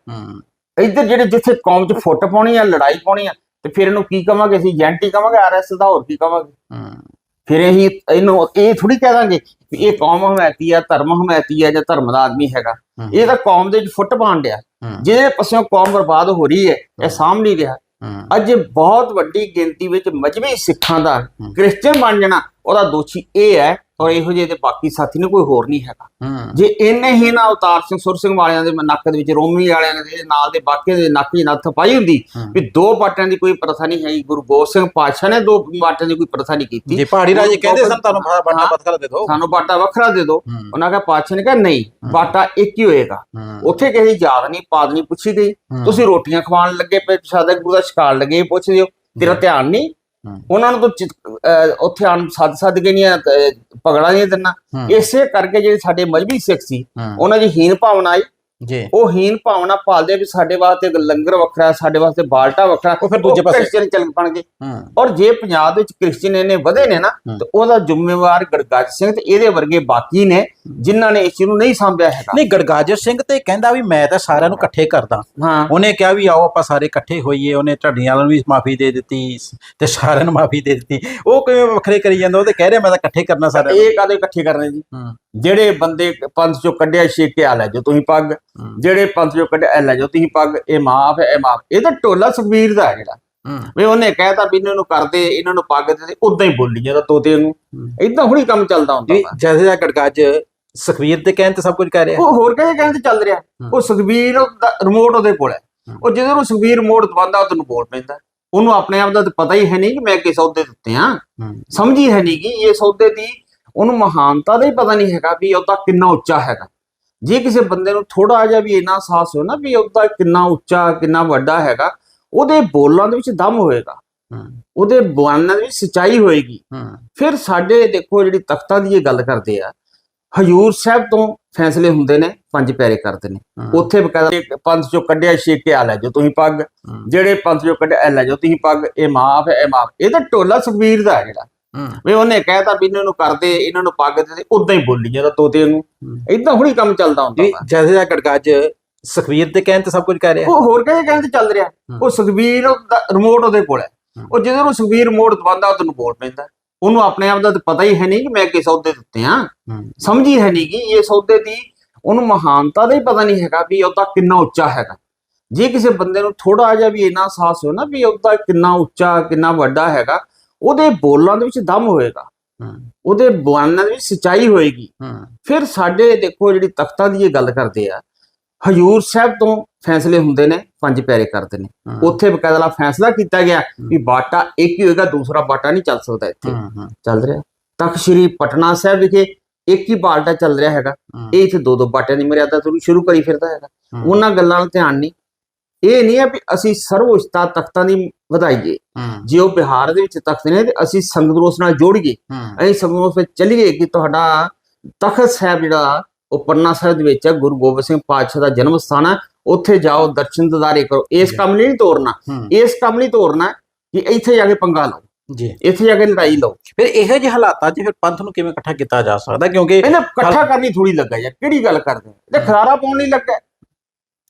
ਇੱਧਰ ਜਿਹੜੇ ਜਿੱਥੇ ਕੌਮ 'ਚ ਫੁੱਟ ਪਾਉਣੀ ਆ ਲੜਾਈ ਪਾਉਣੀ ਆ ਤੇ ਫਿਰ ਇਹਨੂੰ ਕੀ ਕਵਾਂਗੇ ਅਸੀਂ? ਜੈਂਟੀ ਕਵਾਂਗੇ? ਆਰਐਸ ਦਾ ਹੋਰ ਕੀ ਕਵਾਂਗੇ? ਹੂੰ। ਫਿਰ ਅਸੀਂ ਇਹਨੂੰ ਇਹ ਥੋੜੀ ਕਹਿ ਦਾਂਗੇ ਵੀ ਇਹ ਕੌਮ ਹਮਾਇਤੀ ਆ ਧਰਮ ਹਮਾਇਤੀ ਆ ਜਾਂ ਧਰਮ ਦਾ ਆਦਮੀ ਹੈਗਾ। ਇਹ ਤਾਂ ਕੌਮ ਦੇ ਵਿੱਚ ਫੁੱਟ ਪਾਉਣ ਡਿਆ। ਜਿਹਦੇ ਪਾਸਿਓਂ ਕੌਮ ਬਰਬਾਦ ਹੋ ਰਹੀ ਹੈ ਇਹ ਸਾਂਭ ਨਹੀਂ ਰਿਹਾ। ਅੱਜ ਬਹੁਤ ਵੱਡੀ ਗਿਣਤੀ ਵਿੱਚ ਮਜਬੀ ਸਿੱਖਾਂ ਦਾ ਕ੍ਰਿਸਚੀਅਨ ਬਣ ਜਾਣਾ ਉਹਦਾ ਦੋਸ਼ੀ ਇਹ ਹੈ ਔਰ ਇਹੋ ਜਿਹੇ ਦੇ ਬਾਕੀ ਸਾਥੀ ਨੇ ਕੋਈ ਹੋਰ ਨਹੀਂ ਹੈਗਾ। ਜੇ ਇੰਨੇ ਹੀ ਨਾ ਅਵਤਾਰ ਸਿੰਘ ਸੁਰ ਸਿੰਘ ਵਾਲਿਆਂ ਦੇ ਨੱਕ ਦੇ ਵਿੱਚ ਰੋਮੀ ਵਾਲਿਆਂ ਦੇ ਨਾਲ ਦੇ ਬਾਕੀ ਦੇ ਨੱਕ 'ਚ ਨੱਥ ਪਾਈ ਹੁੰਦੀ। ਵੀ ਦੋ ਪਾਟਿਆਂ ਦੀ ਕੋਈ ਪ੍ਰਥਾ ਨਹੀਂ ਹੈਗੀ। ਗੁਰੂ ਗੋਬਿੰਦ ਸਿੰਘ ਪਾਤਸ਼ਾਹ ਨੇ ਦੋ ਪਾਟਿਆਂ ਦੀ ਕੋਈ ਪ੍ਰਥਾ ਨਹੀਂ ਕੀਤੀ। ਜੇ ਪਹਾੜੀ ਰਾਜੇ ਕਹਿੰਦੇ ਸਨ ਤੁਹਾਨੂੰ ਹਾਂ। ਪਤਕਾ ਦੇ ਦਿਓ। ਸਾਨੂੰ ਬਾਟਾ ਵੱਖਰਾ ਦੇ ਦਿਓ। ਉਹਨਾਂ ਕਹਾ ਪਾਤਸ਼ਾਹ ਨੇ ਕਿਹਾ ਨਹੀਂ ਬਾਟਾ ਇੱਕ ਹੀ ਹੋਏਗਾ। ਉੱਥੇ ਕਿਸੇ ਯਾਦ ਨਹੀਂ ਪਾਦ ਨਹੀਂ ਪੁੱਛੀ ਗਈ। ਤੁਸੀਂ ਰੋਟੀਆਂ ਖਵਾਉਣ ਲੱਗੇ ਪਏ ਪ੍ਰਸ਼ਾਦਾ ਗੁਰੂ ਦਾ ਛਕਾਣ ਲੱਗੇ ਪੁੱਛਦੇ ਹੋ ਤੇਰਾ ਧਿਆਨ ਨਹੀਂ। ਉਹਨਾਂ ਨੂੰ ਤਾਂ ਉੱਥੇ ਆਣ ਸੱਦ ਸੱਦ ਕੇ ਨਹੀਂ ਪਗੜਾ ਨਹੀਂ ਦਿੰਨਾ ਇਸੇ ਕਰਕੇ ਜਿਹੜੇ ਸਾਡੇ ਮਜਬੀ ਸਿੱਖ ਸੀ ਉਹਨਾਂ ਦੀ ਹੀਨ ਭਾਵਨਾ ਆਈ। ਜੀ। ਉਹ ਹੀਨ ਭਾਵਨਾ ਪਾਲਦੇ ਵੀ ਸਾਡੇ ਵਾਸਤੇ ਲੰਗਰ ਵੱਖਰਾ ਹੈ, ਸਾਡੇ ਵਾਸਤੇ ਬਾਲਟਾ ਵੱਖਰਾ ਉਹ ਫਿਰ ਦੂਜੇ ਪਾਸੇ- ਕ੍ਰਿਸਚੀਅਨ ਚੱਲ ਪਣਗੇ ਹੂੰ। ਔਰ ਜੇ ਪੰਜਾਬ ਵਿੱਚ ਕ੍ਰਿਸਚੀਅਨ ਇਹਨੇ ਵਧੇ ਨੇ ਨਾ। ਤੇ ਉਹਦਾ ਜ਼ਿੰਮੇਵਾਰ ਗੜਗੱਜ ਸਿੰਘ ਤੇ ਇਹਦੇ ਵਰਗੇ ਬਾਕੀ ਨੇ ਜਿਨ੍ਹਾਂ ਨੇ ਇਸ ਨੂੰ ਨਹੀਂ ਸੰਭਿਆ ਹੈਗਾ। ਨਹੀਂ ਗੜਗਾਜਰ ਸਿੰਘ ਤੇ ਕਹਿੰਦਾ ਵੀ ਮੈਂ ਤਾਂ ਸਾਰਿਆਂ ਨੂੰ ਇਕੱਠੇ ਕਰਦਾ। ਉਹਨੇ ਕਿਹਾ ਵੀ ਆਓ ਆਪਾਂ ਸਾਰੇ ਇਕੱਠੇ ਹੋਈਏ ਉਹਨੇ ਢੱਡੀਆਂ ਵਾਲਿਆਂ ਨੂੰ ਵੀ ਮਾਫੀ ਦੇ ਦਿੱਤੀ ਤੇ ਸਾਰਿਆਂ ਨੂੰ ਮਾਫੀ ਦੇ ਦਿੱਤੀ। ਉਹ ਕਿਵੇਂ ਵੱਖਰੇ ਕਰੀ ਜਾਂਦਾ ਉਹ ਤੇ ਕਹਿ ਰਿਹਾ ਮੈਂ ਤਾਂ ਇਕੱਠੇ ਕਰਨਾ ਸਾਰਿਆਂ ਨੂੰ। ਇਹ ਕਾਦੇ ਇਕੱਠੇ ਕਰਨੇ ਜੀ? ਹੂੰ, ਜਿਹੜੇ ਬੰਦੇ ਪੰਥ ਚੋਂ ਕੱਢਿਆ ਛੇਕੇ ਆ ਲੈ ਜੋ ਤੁਸੀਂ ਪੱਗ। ਜਿਹੜੇ ਪੰਥ ਚੋਂ ਕੱਢਿਆ ਲੈ ਜੋ ਤੁਸੀਂ ਪੱਗ ਇਹ ਮਾਫ ਹੈ ਇਹ ਮਾਫ। ਇਹ ਤਾਂ ਟੋਲਾ ਸੁਖਬੀਰ ਦਾ ਹੈ ਜਿਹੜਾ। ਵੀ ਉਹਨੇ ਕਹਿਤਾ ਵੀ ਇਹਨਾਂ ਨੂੰ ਕਰਦੇ ਇਹਨਾਂ ਨੂੰ ਪੱਗ ਦੇ ਉਦਾਂ ਹੀ ਬੋਲੀ ਜਾਂਦਾ ਤੋਤੇ ਨੂੰ। ਇਦਾਂ ਹੁਣੀ ਕੰਮ ਚੱਲਦਾ ਹੁੰਦਾ। ਜੈਸੇ ਦਾ ਗੜਗਾਜ ਸੁਖਵੀਰ ਦੇ ਕਹਿਣ ਤੇ ਸਭ ਕੁਝ ਕਹਿ ਰਿਹਾ। ਉਹ ਹੋਰ ਕਿਹਦੇ ਕਹਿੰਦੇ ਚੱਲ ਰਿਹਾ। ਉਹ ਸੁਖਬੀਰ ਦਾ ਰਿਮੋਟ ਉਹਦੇ ਕੋਲ ਹੈ। ਉਹ ਜਦੋਂ ਨੂੰ ਸੁਖਬੀਰ ਰਿਮੋਟ ਦਬਾਉਂਦਾ ਉਹ ਤੈਨੂੰ ਬੋਲ ਪੈਂਦਾ। ਉਹਨੂੰ ਆਪਣੇ ਆਪ ਦਾ ਤਾਂ ਪਤਾ ਹੀ ਹੈ ਨਹੀਂ ਕਿ ਮੈਂ ਕਿਸ ਸੌਦੇ ਦਿੱਤੇ ਆ ਸਮਝ ਹੀ। ਹੈ ਨਹੀਂ ਕਿ ਇਹ ਸੌਦੇ ਦੀ ਉਹਨੂੰ ਮਹਾਨਤਾ ਦਾ ਹੀ ਪਤਾ ਨਹੀਂ ਹੈਗਾ ਵੀ ਉਹਦਾ ਕਿੰਨਾ ਉੱਚਾ ਹੈਗਾ। ਜੇ ਕਿਸੇ ਬੰਦੇ ਨੂੰ ਥੋੜਾ ਜਿਹਾ ਵੀ ਇੰਨਾ ਅਹਿਸਾਸ ਹੋ ਨਾ ਵੀ ਉਹਦਾ ਕਿੰਨਾ ਉੱਚਾ ਕਿੰਨਾ ਵੱਡਾ ਹੈਗਾ ਉਹਦੇ ਬੋਲਾਂ ਦੇ ਵਿੱਚ ਦਮ ਹੋਏਗਾ। ਹੂੰ, ਉਹਦੇ ਬਿਆਨਾਂ ਦੇ ਵਿੱਚ ਸਚਾਈ ਹੋਏਗੀ। ਹੂੰ, ਫਿਰ ਸਾਡੇ ਦੇਖੋ ਜਿਹੜੀ ਤਖਤਾਂ ਦੀ ਇਹ ਗੱਲ ਕਰਦੇ ਆ ਹਜੂਰ ਸਾਹਿਬ ਤੋਂ ਫੈਸਲੇ ਹੁੰਦੇ ਨੇ ਪੰਜ ਪਿਆਰੇ ਕਰਦੇ ਨੇ। ਉੱਥੇ ਬਕਾਇਦਾ ਪੰਥ ਚੋਂ ਕੱਢਿਆ ਛੇਕੇ ਆ ਲੈ ਜੋ ਤੁਸੀਂ ਪੱਗ। ਜਿਹੜੇ ਪੰਥ ਚੋਂ ਕੱਢਿਆ ਲੈ ਜੋ ਤੁਸੀਂ ਪੱਗ ਇਹ ਮਾਫ ਹੈ ਇਹ ਮਾਫ। ਇਹ ਤਾਂ ਟੋਲਾ ਸੁਖਬੀਰ ਦਾ ਹੈ ਜਿਹੜਾ। ਵੀ ਉਹਨੇ ਕਹਿਤਾ ਵੀ ਇਹਨਾਂ ਨੂੰ ਕਰਦੇ ਇਹਨਾਂ ਨੂੰ ਪੱਗ ਦੇ ਉਦਾਂ ਹੀ ਬੋਲੀ ਜਾਂਦਾ ਤੋਤੇ ਨੂੰ। ਇਦਾਂ ਹੁਣੀ ਕੰਮ ਚੱਲਦਾ ਹੁੰਦਾ। ਜੈਸੇ ਦਾ ਗੜਗਾਜ ਸੁਖਵੀਰ ਦੇ ਕਹਿਣ ਤੇ ਸਭ ਕੁਝ ਕਹਿ ਰਿਹਾ। ਉਹ ਹੋਰ ਕਿਹਦੇ ਕਹਿੰਦੇ ਚੱਲ ਰਿਹਾ? ਉਹ ਸੁਖਬੀਰ ਦਾ ਰਿਮੋਟ ਉਹਦੇ ਕੋਲ ਹੈ। ਉਹ ਜਦੋਂ ਨੂੰ ਸੁਖਬੀਰ ਰਿਮੋਟ ਦਬਾਉਂਦਾ ਉਹ ਤੈਨੂੰ ਬੋਲ ਪੈਂਦਾ ਉਹਨੂੰ ਆਪਣੇ ਆਪ ਦਾ ਪਤਾ ਹੀ ਹੈ ਨਹੀਂ ਕਿ ਮੈਂ ਕਿਸ ਸੌਦੇ ਦਿੱਤੇ ਆ ਸਮਝ ਹੀ ਨਹੀਂ ਕਿ ਇਹ ਸੌਦੇ ਦੀ ਉਹਨੂੰ ਮਹਾਨਤਾ ਦਾ ਹੀ ਪਤਾ ਨਹੀਂ ਹੈਗਾ ਵੀ ਉਹਦਾ ਕਿੰਨਾ ਉੱਚਾ ਹੈਗਾ। ਜੇ ਕਿਸੇ ਬੰਦੇ ਨੂੰ ਥੋੜਾ ਜਿਹਾ ਵੀ ਇੰਨਾ ਅਹਿਸਾਸ ਹੋ ਨਾ ਵੀ ਉਹਦਾ ਕਿੰਨਾ ਉੱਚਾ ਕਿੰਨਾ ਵੱਡਾ ਹੈਗਾ ਉਹਦੇ ਬੋਲਾਂ ਦੇ ਵਿੱਚ ਦਮ ਹੋਏਗਾ। ਉਹਦੇ ਬਿਆਨਾਂ ਦੇ ਵਿੱਚ ਸਚਾਈ ਹੋਏਗੀ। ਫਿਰ ਸਾਡੇ ਦੇਖੋ ਜਿਹੜੀ ਤਖਤਾਂ ਦੀ ਇਹ ਗੱਲ ਕਰਦੇ ਆ ਹਜੂਰ ਸਾਹਿਬ ਤੋਂ ਫੈਸਲੇ ਹੁੰਦੇ ਨੇ ਪੰਜ ਪਿਆਰੇ ਕਰਦੇ ਨੇ। ਉੱਥੇ ਬਕਾਇਦਾ ਫੈਸਲਾ ਕੀਤਾ ਗਿਆ ਵੀ ਬਾਟਾ ਇੱਕ ਹੀ ਹੋਏਗਾ ਦੂਸਰਾ ਬਾਟਾ ਨਹੀਂ ਚੱਲ ਸਕਦਾ ਇੱਥੇ। ਚੱਲ ਰਿਹਾ। ਤਖਤ ਸ੍ਰੀ ਪਟਨਾ ਸਾਹਿਬ ਵਿਖੇ ਇੱਕ ਹੀ ਬਾਲਟਾ ਚੱਲ ਰਿਹਾ ਹੈਗਾ। ਇਹ ਇੱਥੇ ਦੋ ਦੋ ਬਾਟਿਆਂ ਦੀ ਮਰਿਆਦਾ ਤੋਂ ਸ਼ੁਰੂ ਕਰੀ ਫਿਰਦਾ ਹੈਗਾ। ਉਹਨਾਂ ਗੱਲਾਂ ਨੂੰ ਧਿਆਨ ਨਹੀਂ। ਇਹ ਨਹੀਂ ਹੈ ਵੀ ਅਸੀਂ ਸਰਵਉੱਚਤਾ ਤਖਤਾਂ ਦੀ ਵਧਾਈਏ। ਜੇ ਉਹ ਬਿਹਾਰ ਦੇ ਵਿੱਚ ਤਖਤ ਨੇ ਤੇ ਅਸੀਂ ਉਸ ਨਾਲ ਜੋੜੀਏ। ਅਸੀਂ ਉਸ ਵਿੱਚ ਚੱਲੀਏ ਕਿ ਤੁਹਾਡਾ ਤਖਤ ਸਾਹਿਬ ਜਿਹੜਾ ਉਹ ਪਟਨਾ ਸਾਹਿਬ ਦੇ ਵਿੱਚ ਹੈ ਗੁਰੂ ਗੋਬਿੰਦ ਸਿੰਘ ਪਾਤਸ਼ਾਹ ਦਾ ਜਨਮ ਸਥਾਨ ਹੈ। ਉੱਥੇ ਜਾਓ ਦਰਸ਼ਨ ਦਿਦਾਰੇ ਕਰੋ। ਇਸ। ਕੰਮ ਲਈ ਨਹੀਂ ਤੋਰਨਾ। ਹੂੰ, ਇਸ ਕੰਮ ਲਈ ਤੋਰਨਾ ਕਿ ਇੱਥੇ ਜਾ ਕੇ ਪੰਗਾ ਲਓ। ਜੀ। ਇੱਥੇ ਜਾ ਕੇ ਲੜਾਈ ਲਓ। ਫਿਰ ਇਹੋ ਜਿਹੇ ਹਾਲਾਤਾਂ 'ਚ ਫਿਰ ਪੰਥ ਨੂੰ ਕਿਵੇਂ ਇਕੱਠਾ ਕੀਤਾ ਜਾ ਸਕਦਾ? ਕਿਉਂਕਿ ਇਹਨੇ ਇਕੱਠਾ ਕਰਨੀ ਥੋੜੀ ਲੱਗਾ ਯਾਰ। ਕਿਹੜੀ ਗੱਲ ਕਰਦੇ ਇਹ ਖਰਾਰਾ ਪਾਉਣ ਨਹੀਂ ਲੱਗਾ।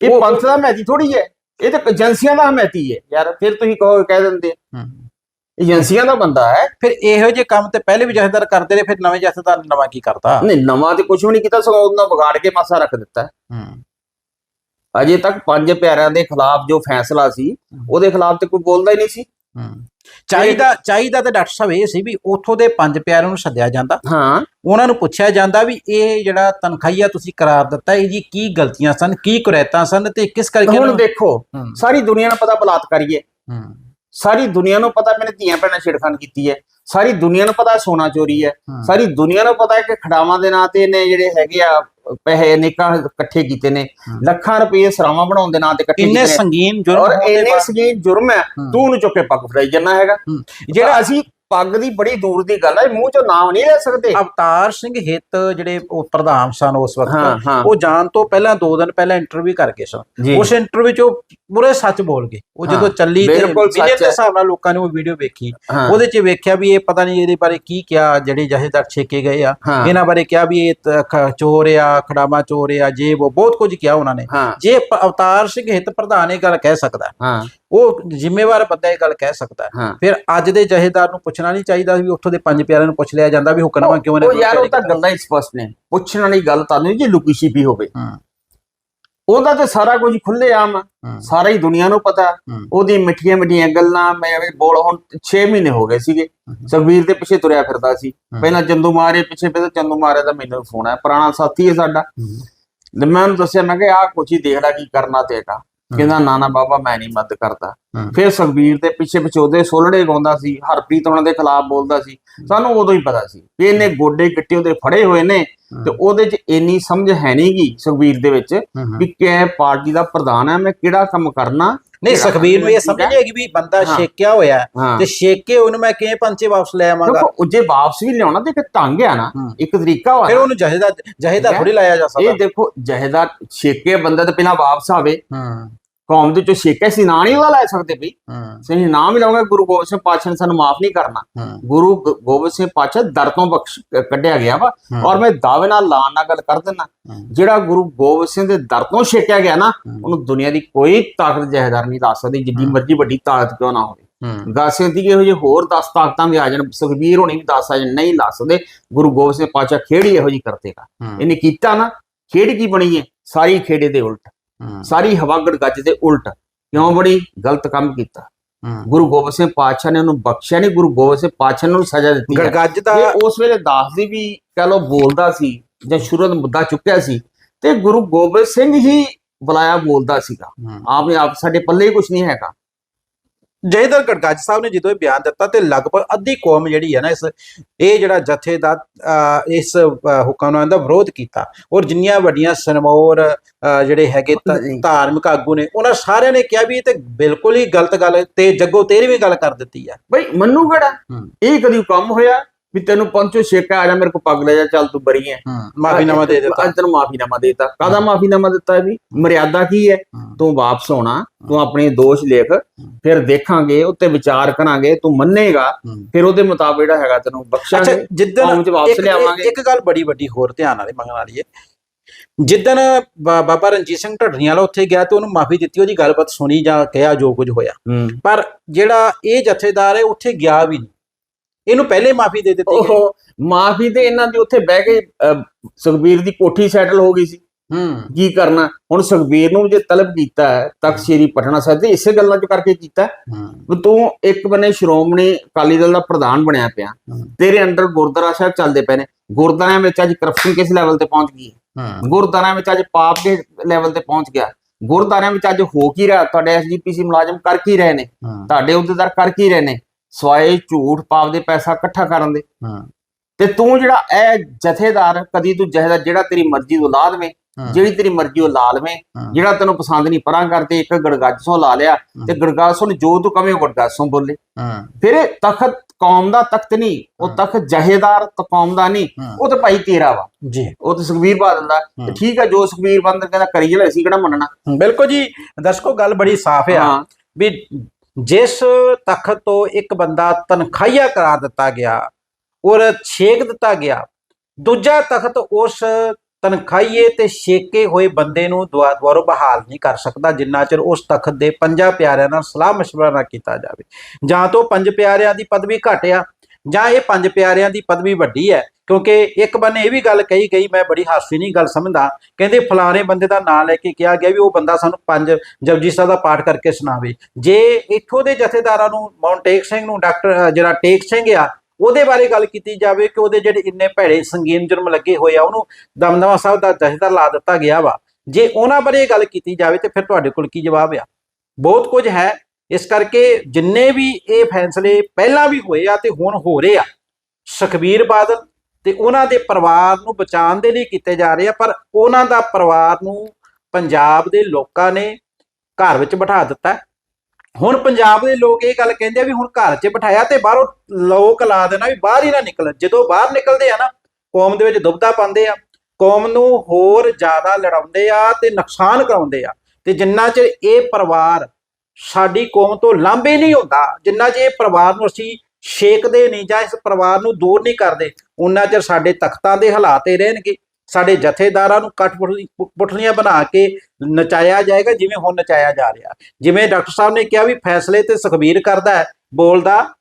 ਇਹ ਪੰਥ ਦਾ ਮੈਜੀ ਥੋੜੀ ਹੈ। ਇਹ ਤਾਂ ਏਜੰਸੀਆਂ ਦਾ ਹਮੈਤੀ ਹੈ ਯਾਰ ਫਿਰ ਤੁਸੀਂ ਕਹੋ ਕਹਿ ਦਿੰਦੇ। ਏਜੰਸੀਆਂ ਦਾ ਬੰਦਾ ਹੈ। ਫਿਰ ਇਹੋ ਜਿਹੇ ਕੰਮ ਤੇ ਪਹਿਲੇ ਵੀ ਜਥੇਦਾਰ ਕਰਦੇ ਨੇ ਫਿਰ ਨਵੇਂ ਜਥੇਦਾਰ ਨਵਾਂ ਕੀ ਕਰਤਾ ਨਹੀਂ ਨਵਾਂ ਤੇ ਕੁਝ ਵੀ ਨਹੀਂ ਕੀਤਾ ਸਗੋਂ ਉਹਨਾਂ ਵਿਗਾੜ ਕੇ ਮਾਸਾ ਰੱਖ ਦਿੱਤਾ। ਅਜੇ ਤੱਕ ਪੰਜ ਪਿਆਰਿਆਂ ਦੇ ਖਿਲਾਫ ਜੋ ਫੈਸਲਾ ਸੀ ਉਹਦੇ ਖਿਲਾਫ ਤੇ ਕੋਈ ਬੋਲਦਾ ਹੀ ਨਹੀਂ ਸੀ। ਚਾਹੀਦਾ ਚਾਹੀਦਾ ਤੇ ਡਾਕਟਰ ਸਾਹਿਬ ਇਹ ਸੀ ਵੀ ਉਥੋਂ ਦੇ ਪੰਜ ਪਿਆਰਿਆਂ ਨੂੰ ਸੱਦਿਆ ਜਾਂਦਾ। ਹਾਂ। ਉਹਨਾਂ ਨੂੰ ਪੁੱਛਿਆ ਜਾਂਦਾ ਵੀ ਇਹ ਜਿਹੜਾ ਤਨਖਾਹੀਆ ਤੁਸੀਂ ਕਰਾਰ ਦਿੱਤਾ ਇਹ ਜੀ ਕੀ ਗਲਤੀਆਂ ਸਨ ਕੀ ਕੁਰੈਤਾਂ ਸਨ ਤੇ ਕਿਸ ਕਰਕੇ ਹੁਣ ਦੇਖੋ ਸਾਰੀ ਦੁਨੀਆ ਨੂੰ ਪਤਾ ਬਲਾਤਕਾਰੀ ਹੈ। ਹੂੰ, ਸਾਰੀ ਦੁਨੀਆ ਨੂੰ ਪਤਾ ਮੈਨੇ ਧੀਆਂ ਭੈਣਾਂ ਛੇੜਖਾਨ ਕੀਤੀ ਹੈ। ਸਾਰੀ ਦੁਨੀਆ ਨੂੰ ਪਤਾ ਸੋਨਾ ਚੋਰੀ ਹੈ। ਹੂੰ। ਸਾਰੀ ਦੁਨੀਆ ਨੂੰ ਪਤਾ ਹੈ ਕਿ ਖੜਾਵਾਂ ਦੇ ਨਾਂ ਤੇ ਇਹਨੇ ਜਿਹੜੇ ਹੈਗੇ ਆ ਪੈਸੇ ਅਨੇਕਾਂ ਇਕੱਠੇ ਕੀਤੇ ਨੇ। ਲੱਖਾਂ ਰੁਪਏ ਸਰਾਵਾਂ ਬਣਾਉਣ ਦੇ ਨਾਂ ਤੇ ਇਕੱਠੇ ਇੰਨੇ ਕੀਤੇ ਨੇ ਸੰਗੀਨ ਜੁਰਮ ਔਰ ਇੰਨੇ ਸੰਗੀਨ ਜੁਰਮ ਹੈ। ਤੂੰ ਉਹਨੂੰ ਚੁੱਕ ਕੇ ਪੱਗ ਫੜਾਈ ਜੰਨਾ ਹੈਗਾ। ਜਿਹੜਾ ਅਸੀਂ ਪੱਗ ਦੀ ਬੜੀ ਦੂਰ ਦੀ ਗੱਲ ਹੈ ਮੂੰਹ ਚੋਂ ਨਾਮ ਨਹੀਂ ਲੈ ਸਕਦੇ। ਅਵਤਾਰ ਸਿੰਘ ਹਿੱਤ ਜਿਹੜੇ ਉਹ ਪ੍ਰਧਾਨ ਸਨ ਉਸ ਵਕਤ ਉਹ ਜਾਣ ਤੋਂ ਪਹਿਲਾਂ 2 ਦਿਨ ਪਹਿਲਾਂ ਇੰਟਰਵਿਊ ਕਰ ਗਏ ਸਨ। ਉਸ ਇੰਟਰਵਿਊ 'ਚ ਉਹ ਪੂਰੇ ਸੱਚ ਬੋਲ ਗਏ। ਉਹ ਜਦੋਂ ਚੱਲੀ ਤੇ ਸੱਚ ਦੇ। ਹਿਸਾਬ ਨਾਲ ਲੋਕਾਂ ਨੇ ਉਹ ਵੀਡੀਓ ਵੇਖੀ। ਉਹਦੇ 'ਚ ਵੇਖਿਆ ਵੀ ਇਹ ਪਤਾ ਨਹੀਂ ਇਹਦੇ ਬਾਰੇ ਕੀ ਕਿਹਾ ਜਿਹੜੇ ਜਹੇਦਾਰ ਛੇਕੇ ਗਏ ਆ। ਇਹਨਾਂ ਬਾਰੇ ਕਿਹਾ ਵੀ ਇਹ ਚੋਰ ਆ ਖੜਾਮਾ ਚੋਰ ਆ ਜੇ ਉਹ ਬਹੁਤ ਕੁਝ ਕਿਹਾ ਉਹਨਾਂ ਨੇ। ਜੇ ਅਵਤਾਰ ਸਿੰਘ ਹਿੱਤ ਪ੍ਰਧਾਨ ਇਹ ਗੱਲ ਕਹਿ ਸਕਦਾ। ਉਹ ਜ਼ਿੰਮੇਵਾਰ ਬੰਦਾ ਇਹ ਗੱਲ ਕਹਿ ਸਕਦਾ ਹੈ। ਹਾਂ। ਫਿਰ ਅੱਜ ਦੇ ਜਹੇਦਾਰ ਨੂੰ ਪੁੱਛਣਾ ਨਹੀਂ ਚਾਹੀਦਾ ਵੀ ਉੱਥੋਂ ਦੇ ਪੰਜ ਪਿਆਰਿਆਂ ਨੂੰ ਪੁੱਛ ਲਿਆ ਜਾਂਦਾ ਵੀ ਹੁਕਮਨਾਮਾ ਕਿਉਂ ਨੇ ਉਹ ਯਾਰ ਉਹ ਤਾਂ ਗੱਲਾਂ ਹੀ ਸਪਸ਼ਟ ਨੇ। ਪੁੱਛਣ ਵਾਲੀ ਗੱਲ ਤਾਂ ਨਹੀਂ ਜੇ ਲੁਕੀ ਛਿਪੀ ਹੋਵੇ। ਹਾਂ। ਉਹਦਾ ਤੇ ਸਾਰਾ ਕੁਝ ਖੁੱਲੇ ਆਮ ਆ। ਹਾਂ। ਸਾਰਾ ਹੀ ਦੁਨੀਆ ਨੂੰ ਪਤਾ। ਹੂੰ। ਉਹਦੀ ਮਿੱਠੀਆਂ ਮਿੱਠੀਆਂ ਗੱਲਾਂ ਮੈਂ ਵੀ ਬੋਲ ਹੁਣ 6 ਮਹੀਨੇ ਹੋ ਗਏ ਸੀਗੇ। ਸੁਖਬੀਰ ਦੇ ਪਿੱਛੇ ਤੁਰਿਆ ਫਿਰਦਾ ਸੀ। ਪਹਿਲਾਂ ਚੰਦੂ ਮਾਰੇ ਪਿੱਛੇ ਫਿਰ ਚੰਦੂ ਮਾਰੇ ਦਾ ਮੈਨੂੰ ਫੋਨ ਆਇਆ। ਪੁਰਾਣਾ ਸਾਥੀ ਹੈ ਸਾਡਾ। ਤੇ ਮੈਂ ਉਹਨੂੰ ਦੱਸਿਆ ਮੈਂ ਕਿਹਾ ਆਹ ਕੁਛ ਹੀ ਦੇਖ ਲੈ ਕੀ ਕਰਨਾ ਤੇਗਾ ਕਹਿੰਦਾ ਨਾ ਨਾ ਬਾਬਾ ਮੈਂ ਨਹੀਂ ਮਦਦ ਕਰਦਾ। ਫਿਰ ਸੁਖਬੀਰ ਦੇ ਪਿੱਛੇ ਉਹਦੇ ਸੋਲੜੇ ਗਾਉਂਦਾ ਸੀ ਹਰਪ੍ਰੀਤ ਉਹਨਾਂ ਦੇ ਖਿਲਾਫ ਬੋਲਦਾ ਸੀ। ਸਾਨੂੰ ਉਦੋਂ ਹੀ ਪਤਾ ਸੀ ਵੀ ਇਹਨੇ ਗੋਡੇ ਗਿੱਟੇ ਉਹਦੇ ਫੜੇ ਹੋਏ ਨੇ ਤੇ ਉਹਦੇ 'ਚ ਇੰਨੀ ਸਮਝ ਹੈ ਨਹੀਂਗੀ ਸੁਖਬੀਰ ਦੇ ਵਿੱਚ ਵੀ ਕਿ ਪਾਰਟੀ ਦਾ ਪ੍ਰਧਾਨ ਹੈ ਮੈਂ ਕਿਹੜਾ ਕੰਮ ਕਰਨਾ? ਨਹੀਂ ਸੁਖਬੀਰ ਨੂੰ ਇਹ ਸਮਝ ਨਹੀਂ ਹੈਗੀ ਵੀ ਬੰਦਾ। ਛੇਕਿਆ ਹੋਇਆ ਤੇ ਛੇਕੇ ਉਹਨੂੰ ਮੈਂ ਕਿਵੇਂ ਪੰਚੇ ਵਾਪਸ ਲੈ ਆਵਾਂਗਾ? ਦੇਖੋ ਉਹ ਜੇ ਵਾਪਸ ਵੀ ਲਿਆਉਣਾ ਤੇ ਇੱਕ ਢੰਗ ਆ ਨਾ। ਇੱਕ ਤਰੀਕਾ ਵਾ ਫਿਰ। ਉਹਨੂੰ ਠੀਕ ਹੈ। ਥੋੜੀ ਲਾਇਆ ਜਾ ਇਹ ਸਕਦਾ ਦੇਖੋ ਜਹੇਦਾਰ ਛੇਕੇ ਬੰਦਾ ਤੇ ਪਹਿਲਾਂ ਵਾਪਸ ਆਵੇ। ਕੌਮ ਦੇ ਚੋਂ ਛੇਕੇ ਸੀ ਨਾਂ ਨਹੀਂ ਉਹਦਾ ਲੈ ਸਕਦੇ ਵੀ ਹੂੰ। ਸਹੀ ਨਾਮ ਹੀ ਲਾਉਂਗਾ ਗੁਰੂ ਗੋਬਿੰਦ ਸਿੰਘ ਪਾਤਸ਼ਾਹ ਨੇ ਸਾਨੂੰ ਮਾਫ ਨਹੀਂ ਕਰਨਾ। ਹੂੰ। ਗੁਰੂ ਗੋਬਿੰਦ ਸਿੰਘ ਪਾਤਸ਼ਾਹ ਦਰ ਤੋਂ ਬਖਸ਼ ਕੱਢਿਆ ਗਿਆ ਵਾ ਹੂੰ। ਔਰ ਮੈਂ ਦਾਅਵੇ ਨਾਲ ਲਾਣ ਨਾਲ ਗੱਲ ਕਰ ਹੂੰ। ਜਿਹੜਾ ਗੁਰੂ ਗੋਬਿੰਦ ਸਿੰਘ ਦੇ ਦਰ ਤੋਂ ਛੇਕਿਆ ਗਿਆ ਨਾ ਹੂੰ। ਉਹਨੂੰ ਦੁਨੀਆ ਦੀ ਕੋਈ ਤਾਕਤ ਜਹੇਦਾਰ ਨਹੀਂ ਲਾ ਸਕਦੀ ਹੂੰ। ਮਰਜ਼ੀ ਵੱਡੀ ਤਾਕਤ ਕਿਉਂ ਨਾ ਹੋਵੇ। ਹੂੰ। ਗਾਸਿਆਂ ਦੀ ਇਹੋ ਜਿਹੇ ਹੋਰ 10 ਤਾਕਤਾਂ ਵੀ ਆ ਜਾਣ ਸੁਖਬੀਰ ਹੋਣੀ ਵੀ 10 ਆ ਜਾਣ ਨਹੀਂ ਲਾ ਸਕਦੇ ਗੁਰੂ ਗੋਬਿੰਦ ਸਿੰਘ ਪਾਤਸ਼ਾਹ ਖੇੜੀ ਇਹੋ ਜਿਹੀ ਕਰਤੇਗਾ। ਹੂੰ। ਇਹਨੇ ਕੀਤਾ ਨਾ ਖੇਡ ਕੀ ਬਣੀ ਹੈ? ਸਾਰੀ ਖੇੜੇ ਦੇ ਉਲਟ। ਹੂੰ ਸਾਰੀ ਹਵਾ ਗੜਗੱਜ ਦੇ ਉਲਟ। ਕਿਉਂ ਬਣੀ ਗਲਤ ਕੰਮ ਕੀਤਾ। ਗੁਰੂ ਗੋਬਿੰਦ ਸਿੰਘ ਪਾਤਸ਼ਾਹ ਨੇ ਉਹਨੂੰ ਬਖਸ਼ਿਆ ਨਹੀਂ ਗੁਰੂ ਗੋਬਿੰਦ ਸਿੰਘ ਪਾਤਸ਼ਾਹ ਨੇ ਸਜ਼ਾ ਦਿੱਤੀ। ਗੜਗੱਜ ਦਾ ਉਸ ਵੇਲੇ ਦਾਸ ਦੀ ਵੀ ਕਹ ਲੋ ਬੋਲਦਾ ਸੀ ਜਾਂ ਸ਼ੁਰੂ ਮੁੱਦਾ ਚੁੱਕਿਆ ਸੀ ਤੇ ਗੁਰੂ ਗੋਬਿੰਦ ਸਿੰਘ ਹੀ ਬੁਲਾਇਆ ਬੋਲਦਾ ਸੀਗਾ। ਆਪ ਨੇ ਆਪ ਸਾਡੇ ਪੱਲੇ ਹੀ ਕੁਝ ਨਹੀਂ ਹੈਗਾ। ਜਹੇਦਾਰ ਗੜਗੱਜ ਸਾਹਿਬ ਨੇ ਜਦੋਂ ਇਹ ਬਿਆਨ ਦਿੱਤਾ ਤੇ ਲਗਭਗ ਅੱਧੀ ਕੌਮ ਜਿਹੜੀ ਹੈ ਨਾ ਇਸ ਇਹ ਜਿਹੜਾ ਜਥੇ ਦਾ ਇਸ ਅਹ, ਹੁਕਮਨਾਮੇ ਦਾ ਵਿਰੋਧ ਕੀਤਾ ਔਰ ਜਿੰਨੀਆਂ ਵੱਡੀਆਂ ਸਨਮੌਰ ਜਿਹੜੇ ਹੈਗੇ। ਧਾਰਮਿਕ ਆਗੂ ਨੇ ਉਹਨਾਂ ਸਾਰਿਆਂ ਨੇ ਕਿਹਾ ਵੀ ਇਹ ਤੇ ਬਿਲਕੁਲ ਹੀ ਗਲਤ ਗੱਲ ਤੇ ਜੱਗੋ ਤੇਰਵੀਂ ਗੱਲ ਕਰ ਦਿੱਤੀ ਹੈ ਬਈ ਮੰਨੂ ਕਿਹੜਾ ਹੂੰ। ਇਹ ਕਦੀ ਕੰਮ ਹੋਇਆ ਵੀ ਤੈਨੂੰ ਪੰਚੋ ਛੇਕਾ ਆ ਜਾ ਮੇਰੇ ਕੋ ਪੱਗ ਲੈ ਜਾ ਚੱਲ ਤੂੰ ਬਰੀ ਹੈ ਮਾਫੀਨਾਮਾ ਦੇ ਦਿੱਤਾ। ਅੱਜ ਤੈਨੂੰ ਮਾਫੀਨਾਮਾ ਦੇਤਾ। ਕਾਦਾ ਮਾਫੀਨਾਮਾ ਦਿੱਤਾ ਵੀ ਮਰਿਆਦਾ ਕੀ ਹੈ। ਤੂੰ ਵਾਪਸ ਆਉਣਾ ਤੂੰ ਆਪਣੇ ਦੋਸ਼ ਲਿਖ ਫਿਰ ਦੇਖਾਂਗੇ ਉੱਤੇ ਵਿਚਾਰ ਕਰਾਂਗੇ ਤੂੰ ਮੰਨੇਗਾ। ਫਿਰ ਉਹਦੇ ਮੁਤਾਬਕ ਜਿਹੜਾ ਹੈਗਾ ਤੈਨੂੰ ਅੱਛਾ ਬਖਸ਼ਾਂਗੇ ਜਿੱਦਣ ਕੌਮ ਚ ਵਾਪਸ ਲਿਆਵਾਂਗੇ। ਇੱਕ ਗੱਲ ਬੜੀ ਵੱਡੀ ਹੋਰ ਧਿਆਨ ਵਾਲੀ ਮੰਗਣ ਵਾਲੀ ਹੈ ਜਿੱਦਣ ਬਾਬਾ ਰਣਜੀਤ ਸਿੰਘ ਢੱਡਰੀਆਂ ਵਾਲਾ ਉੱਥੇ ਗਿਆ ਤੇ ਉਹਨੂੰ ਮਾਫੀ ਦਿੱਤੀ ਉਹਦੀ ਗੱਲਬਾਤ ਸੁਣੀ ਜਾਂ ਕਿਹਾ ਜੋ ਕੁਝ ਹੋਇਆ। ਪਰ ਜਿਹੜਾ ਇਹ ਜਥੇਦਾਰ ਹੈ ਉੱਥੇ ਗਿਆ ਵੀ ਨਹੀਂ ਇਹਨੂੰ ਪਹਿਲੇ ਮਾਫੀ ਦੇ ਦਿੱਤੀ ਗਈ। ਉਹ ਮਾਫੀ ਤੇ ਇਹਨਾਂ ਦੀ ਉੱਥੇ ਬਹਿ ਕੇ ਅਹ, ਸੁਖਬੀਰ ਦੀ ਕੋਠੀ ਸੈਟਲ ਹੋ ਗਈ ਸੀ। ਹੂੰ। ਕੀ ਕਰਨਾ? ਹੁਣ ਸੁਖਬੀਰ ਨੂੰ ਜੇ ਤਲਬ ਕੀਤਾ ਹੈ ਤਖਤ ਸ੍ਰੀ ਪਟਨਾ ਸਾਹਿਬ ਦੇ ਇਸੇ ਗੱਲਾਂ ਚ ਕਰਕੇ ਕੀਤਾ ਹੈ। ਹੂੰ। ਵੀ ਤੂੰ ਇੱਕ ਬੰਨੇ ਸ਼੍ਰੋਮਣੀ ਅਕਾਲੀ ਦਲ ਦਾ ਪ੍ਰਧਾਨ ਬਣਿਆ ਪਿਆ। ਤੇਰੇ ਅੰਡਰ ਗੁਰਦੁਆਰਾ ਸਾਹਿਬ ਚੱਲਦੇ ਪਏ ਨੇ। ਗੁਰਦੁਆਰਿਆਂ ਵਿੱਚ ਅੱਜ ਕਰਪਸ਼ਨ ਕਿਸ ਲੈਵਲ ਤੇ ਪਹੁੰਚ ਗਈ ਹੈ? ਹੂੰ। ਗੁਰਦੁਆਰਿਆਂ ਵਿੱਚ ਅੱਜ ਪਾਪ ਦੇ ਲੈਵਲ ਤੇ ਪਹੁੰਚ ਗਿਆ। ਗੁਰਦੁਆਰਿਆਂ ਵਿੱਚ ਅੱਜ ਹੋ ਕੀ ਰਿਹਾ? ਤੁਹਾਡੇ ਐਸਜੀਪੀਸੀ ਮੁਲਾਜ਼ਮ ਕਰ ਕੀ ਰਹੇ ਨੇ? ਹੂੰ। ਤੁਹਾਡੇ ਅਹੁਦੇਦਾਰ ਕਰ ਕੀ ਰਹੇ ਨੇ? ਸਵਾਏ ਝੂਠ ਪਾਪ ਦੇ ਪੈਸਾ ਇਕੱਠਾ ਕਰਨ ਦੇ ਹੂੰ ਤੇ ਤੂੰ ਜਿਹੜਾ ਇਹ ਜਥੇਦਾਰ ਕਦੀ ਤੂੰ ਜਥੇਦਾਰ ਜਿਹੜਾ ਤੇਰੀ ਮਰਜ਼ੀ ਤੋਂ ਲਾ ਦੇਵੇਂ। ਜਿਹੜੀ ਤੇਰੀ ਮਰਜ਼ੀ ਉਹ ਲਾ ਲਵੇਂ। ਜਿਹੜਾ ਤੈਨੂੰ ਪਸੰਦ ਨਹੀਂ ਪਰਾਂ ਕਰਦੇ ਇੱਕ ਗੜਗਾਸੋਂ ਲਾ ਲਿਆ ਤੇ ਗੜਗਾਸੋਂ ਨੂੰ ਜੋ ਤੂੰ ਕਵੇਂ ਉਹ ਗੜਗਾਸੋਂ ਬੋਲੇ ਫਿਰ ਇਹ ਤਖਤ ਕੌਮ ਦਾ ਤਖਤ ਨਹੀਂ ਉਹ। ਤਖਤ ਜਹੇਦਾਰ ਕੌਮ ਦਾ ਨਹੀਂ। ਉਹ ਤੇ ਭਾਈ ਤੇਰਾ ਵਾ ਜੀ ਉਹ ਤੇ ਸੁਖਬੀਰ ਬਾਦਲ ਦਾ ਤੇ। ਠੀਕ ਆ ਜੋ ਸੁਖਬੀਰ ਬਾਦਲ ਕਹਿੰਦਾ ਕਰੀ ਜਿਹੜਾ ਅਸੀਂ ਕਿਹੜਾ ਮੰਨਣਾ ਬਿਲਕੁਲ ਜੀ ਦਰਸ਼ਕੋ ਗੱਲ ਬੜੀ ਸਾਫ਼ ਹਾਂ ਵੀ ਜਿਸ ਤਖਤ ਤੋਂ ਇੱਕ ਬੰਦਾ ਤਨਖਾਹੀਆ ਕਰਾ ਦਿੱਤਾ ਗਿਆ ਔਰ ਛੇਕ ਦਿੱਤਾ ਗਿਆ ਦੂਜਾ ਤਖਤ ਉਸ ਤਨਖਾਹੀਏ ਤੇ ਛੇਕੇ ਹੋਏ ਬੰਦੇ ਨੂੰ ਦੁਆ- ਦੁਬਾਰਾ ਬਹਾਲ ਨਹੀਂ ਕਰ ਸਕਦਾ ਜਿੰਨਾ ਚਿਰ ਉਸ ਤਖਤ ਦੇ ਪੰਜਾਂ ਪਿਆਰਿਆਂ ਨਾਲ ਸਲਾਹ مشورہ ਨਾ ਕੀਤਾ ਜਾਵੇ ਜਾਂ ਤੋਂ ਪੰਜ ਪਿਆਰਿਆਂ ਦੀ ਪਦਵੀ ਘੱਟ ਆ ਜਾਂ ਇਹ ਪੰਜ ਪਿਆਰਿਆਂ ਦੀ ਪਦਵੀ ਵੱਡੀ ਹੈ, ਕਿਉਂਕਿ ਇੱਕ ਬੰਨੇ ਇਹ ਵੀ ਗੱਲ ਕਹੀ ਗਈ, ਮੈਂ ਬੜੀ ਹਾਸੀ ਗੱਲ ਸਮਝਦਾ, ਕਹਿੰਦੇ ਫਲਾਣੇ ਬੰਦੇ ਦਾ ਨਾਂ ਲੈ ਕੇ ਕਿਹਾ ਗਿਆ ਵੀ ਉਹ ਬੰਦਾ ਸਾਨੂੰ ਪੰਜ ਜਪਜੀ ਸਾਹਿਬ ਦਾ ਪਾਠ ਕਰਕੇ ਸੁਣਾਵੇ। ਜੇ ਇੱਥੋਂ ਦੇ ਜਥੇਦਾਰਾਂ ਨੂੰ ਮੌਂਟੇਕ ਸਿੰਘ ਨੂੰ, ਡਾਕਟਰ ਜਿਹੜਾ ਟੇਕ ਸਿੰਘ ਆ, ਉਹਦੇ ਬਾਰੇ ਗੱਲ ਕੀਤੀ ਜਾਵੇ ਕਿ ਉਹਦੇ ਜਿਹੜੇ ਇੰਨੇ ਭੈੜੇ ਸੰਗੀਨ ਜੁਰਮ ਲੱਗੇ ਹੋਏ ਆ, ਉਹਨੂੰ ਦਮਦਮਾ ਸਾਹਿਬ ਦਾ ਜਥੇਦਾਰ ਲਾ ਦਿੱਤਾ ਗਿਆ ਵਾ। ਜੇ ਉਹਨਾਂ ਬਾਰੇ ਗੱਲ ਕੀਤੀ ਜਾਵੇ ਤੇ ਫਿਰ ਤੁਹਾਡੇ ਕੋਲ ਕੀ ਜਵਾਬ ਆ? ਬਹੁਤ ਕੁਝ ਹੈ ਇਸ ਕਰਕੇ ਜਿੰਨੇ ਵੀ ਇਹ ਫੈਸਲੇ ਪਹਿਲਾਂ ਵੀ ਹੋਏ ਆ ਤੇ ਹੁਣ ਹੋ ਰਹੇ ਆ, ਸੁਖਬੀਰ ਬਾਦਲ ਤੇ ਉਹਨਾਂ ਦੇ ਪਰਿਵਾਰ ਨੂੰ ਬਚਾਉਣ ਦੇ ਲਈ ਕੀਤੇ ਜਾ ਰਹੇ ਆ, ਪਰ ਉਹਨਾਂ ਦਾ ਪਰਿਵਾਰ ਨੂੰ ਪੰਜਾਬ ਦੇ ਲੋਕਾਂ ਨੇ ਘਰ ਵਿੱਚ ਬਿਠਾ ਦਿੱਤਾ। ਹੁਣ ਪੰਜਾਬ ਦੇ ਲੋਕ ਇਹ ਗੱਲ ਕਹਿੰਦੇ ਆ ਵੀ ਹੁਣ ਘਰ 'ਚ ਬਿਠਾਇਆ ਤੇ ਬਾਹਰੋਂ ਲੋਕ ਲਾ ਦੇਣਾ ਵੀ ਬਾਹਰ ਹੀ ਨਾ ਨਿਕਲਣ। ਜਦੋਂ ਬਾਹਰ ਨਿਕਲਦੇ ਆ ਨਾ, ਕੌਮ ਦੇ ਵਿੱਚ ਦੁਬਦਾ ਪਾਉਂਦੇ ਆ, ਕੌਮ ਨੂੰ ਹੋਰ ਜ਼ਿਆਦਾ ਲੜਾਉਂਦੇ ਆ ਤੇ ਨੁਕਸਾਨ ਕਰਾਉਂਦੇ ਆ। ਤੇ ਜਿੰਨਾ ਚਿਰ ਇਹ ਪਰਿਵਾਰ ਸਾਡੀ ਕੌਮ ਤੋਂ ਲਾਂਭੇ ਨਹੀਂ ਹੁੰਦਾ। ਜਿੰਨਾ ਇਹ ਪਰਿਵਾਰ ਨੂੰ ਅਸੀਂ ਛੇਕਦੇ ਨਹੀਂ ਜਾਂ ਇਸ ਪਰਿਵਾਰ ਨੂੰ ਦੂਰ ਨਹੀਂ ਕਰਦੇ ਉਹਨਾਂ ਚਿਰ ਸਾਡੇ ਤਖਤਾਂ ਦੇ ਹਾਲਾਤ ਇਹ ਰਹਿਣਗੇ। ਸਾਡੇ ਜਥੇਦਾਰਾਂ ਨੂੰ ਕੱਟ ਪੁਟਲੀਆਂ ਬਣਾ ਕੇ ਨਚਾਇਆ ਜਾਏਗਾ ਜਿਵੇਂ ਹੁਣ ਨਚਾਇਆ ਜਾ ਰਿਹਾ। ਜਿਵੇਂ ਡਾਕਟਰ ਸਾਹਿਬ ਨੇ ਕਿਹਾ ਵੀ ਫੈਸਲੇ ਤੇ ਸੁਖਬੀਰ ਕਰਦਾ ਹੈ ਬੋਲਦਾ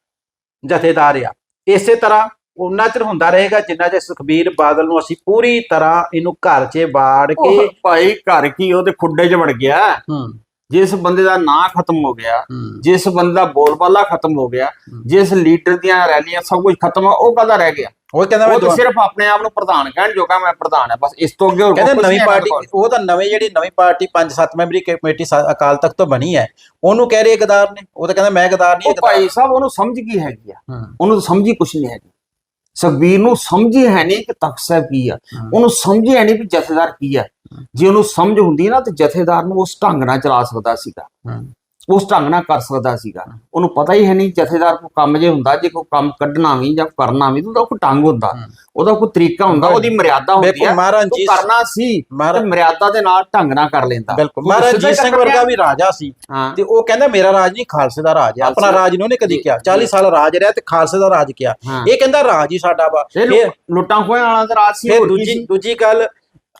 ਜਥੇਦਾਰ ਆ। ਇਸੇ ਤਰ੍ਹਾਂ ਉਹਨਾਂ ਚਿਰ ਹੁੰਦਾ ਰਹੇਗਾ ਜਿੰਨਾ ਚਿਰ ਸੁਖਬੀਰ ਬਾਦਲ ਨੂੰ ਅਸੀਂ ਪੂਰੀ ਤਰ੍ਹਾਂ ਇਹਨੂੰ ਘਰ 'ਚ ਬਾੜ ਕੇ ਉਹ ਭਾਈ ਘਰ ਕੀ ਉਹਦੇ ਖੁੱਡੇ 'ਚ ਵੜ ਗਿਆ। ਹੂੰ। ਜਿਸ ਬੰਦੇ ਦਾ ਨਾਂ ਖਤਮ ਹੋ ਗਿਆ ਹੂੰ। ਜਿਸ ਬੰਦੇ ਦਾ ਬੋਲਬਾਲਾ ਖਤਮ ਹੋ ਗਿਆ। ਜਿਸ ਲੀਡਰ ਦੀਆਂ ਰੈਲੀਆਂ ਸਭ ਕੁਝ ਖਤਮ ਆ ਉਹ ਕਦਾ ਰਹਿ ਗਿਆ? ਉਹ ਕਹਿੰਦਾ ਮੈਂ ਸਿਰਫ ਆਪਣੇ ਆਪ ਨੂੰ ਪ੍ਰਧਾਨ ਕਹਿਣ ਜੋਗਾ ਮੈਂ ਪ੍ਰਧਾਨ ਹੈ ਬਸ ਇਸ ਤੋਂ ਅੱਗੇ ਕਹਿੰਦੇ ਨਵੀਂ ਪਾਰਟੀ। ਉਹ ਤਾਂ ਨਵੇਂ ਜਿਹੜੀ ਨਵੀਂ ਪਾਰਟੀ 5-7 ਮੈਂਬਰੀ ਕਮੇਟੀ ਅਕਾਲ ਤਖਤ ਤੋਂ ਬਣੀ ਹੈ ਉਹਨੂੰ ਕਹਿ ਰਹੇ ਗਦਾਰ ਨੇ ਉਹ ਤਾਂ ਕਹਿੰਦਾ ਮੈਂ ਗਦਾਰ ਨਹੀਂ ਭਾਈ ਸਾਹਿਬ ਉਹਨੂੰ ਸਮਝ ਕੀ ਹੈਗੀ ਆ? ਹੂੰ। ਉਹਨੂੰ ਸਮਝੀ ਕੁਛ ਨਹੀਂ ਹੈਗੀ। ਸੁਖਬੀਰ ਨੂੰ ਸਮਝੀ ਹੈ ਨਹੀਂ ਕਿ ਤਖਤ ਸਾਹਿਬ ਕੀ ਆ। ਉਹਨੂੰ ਸਮਝੀ ਹੈ ਨਹੀਂ ਵੀ ਜਥੇਦਾਰ ਕੀ ਆ। ਜੇ ਉਹਨੂੰ ਸਮਝ ਹੁੰਦੀ ਨਾ ਤੇ ਜਥੇਦਾਰ ਨੂੰ ਉਸ ਢੰਗ ਨਾਲ ਚਲਾ ਸਕਦਾ ਸੀਗਾ। ਉਸ ਢੰਗ ਨਾਲ ਕਰ ਸਕਦਾ ਸੀਗਾ। ਉਹਨੂੰ ਪਤਾ ਹੀ ਹੈ ਨਹੀਂ ਜਥੇਦਾਰ ਕੋ ਕੰਮ ਜੇ ਹੁੰਦਾ ਜੇ ਕੋਈ ਕੰਮ ਕੱਢਣਾ ਵੀ ਜਾਂ ਕਰਨਾ ਵੀ ਉਹਦਾ ਕੋਈ ਢੰਗ ਹੁੰਦਾ। ਹੂੰ। ਉਹਦਾ ਕੋਈ ਤਰੀਕਾ ਹੁੰਦਾ ਉਹਦੀ ਮਰਿਆਦਾ ਹੁੰਦੀ ਤੂੰ ਜੀ ਕਰਨਾ ਸੀ ਤੇ ਮਰਿਆਦਾ ਦੇ ਨਾਲ ਢੰਗ ਨਾਲ ਕਰ ਲੈਂਦਾ। ਬਿਲਕੁਲ। ਮਹਾਰਾਜ ਜੀ ਸਿੰਘ ਵਰਗਾ। ਵੀ ਰਾਜਾ ਸੀ। ਹਾਂ। ਤੇ ਉਹ ਕਹਿੰਦਾ ਮੇਰਾ ਰਾਜ ਨਹੀਂ ਖਾਲਸੇ ਦਾ ਰਾਜ ਹੈ। ਆਪਣਾ ਰਾਜ ਨਹੀਂ ਉਹਨੇ ਕਦੀ ਕਿਹਾ। 40 ਸਾਲ ਰਾਜ ਰਿਹਾ ਤੇ ਖਾਲਸੇ ਦਾ ਰਾਜ ਕਿਹਾ। ਹਾਂ। ਇਹ ਕਹਿੰਦਾ ਰਾਜ ਹੀ ਸਾਡਾ ਵਾ। ਲੁੱਟਾਂ ਖੋਹਾਂ ਵਾਲਾ ਤਾਂ ਰਾਜ ਸੀ ਫਿਰ ਕੀ ਦੂਜੀ? ਦੂਜੀ ਗੱਲ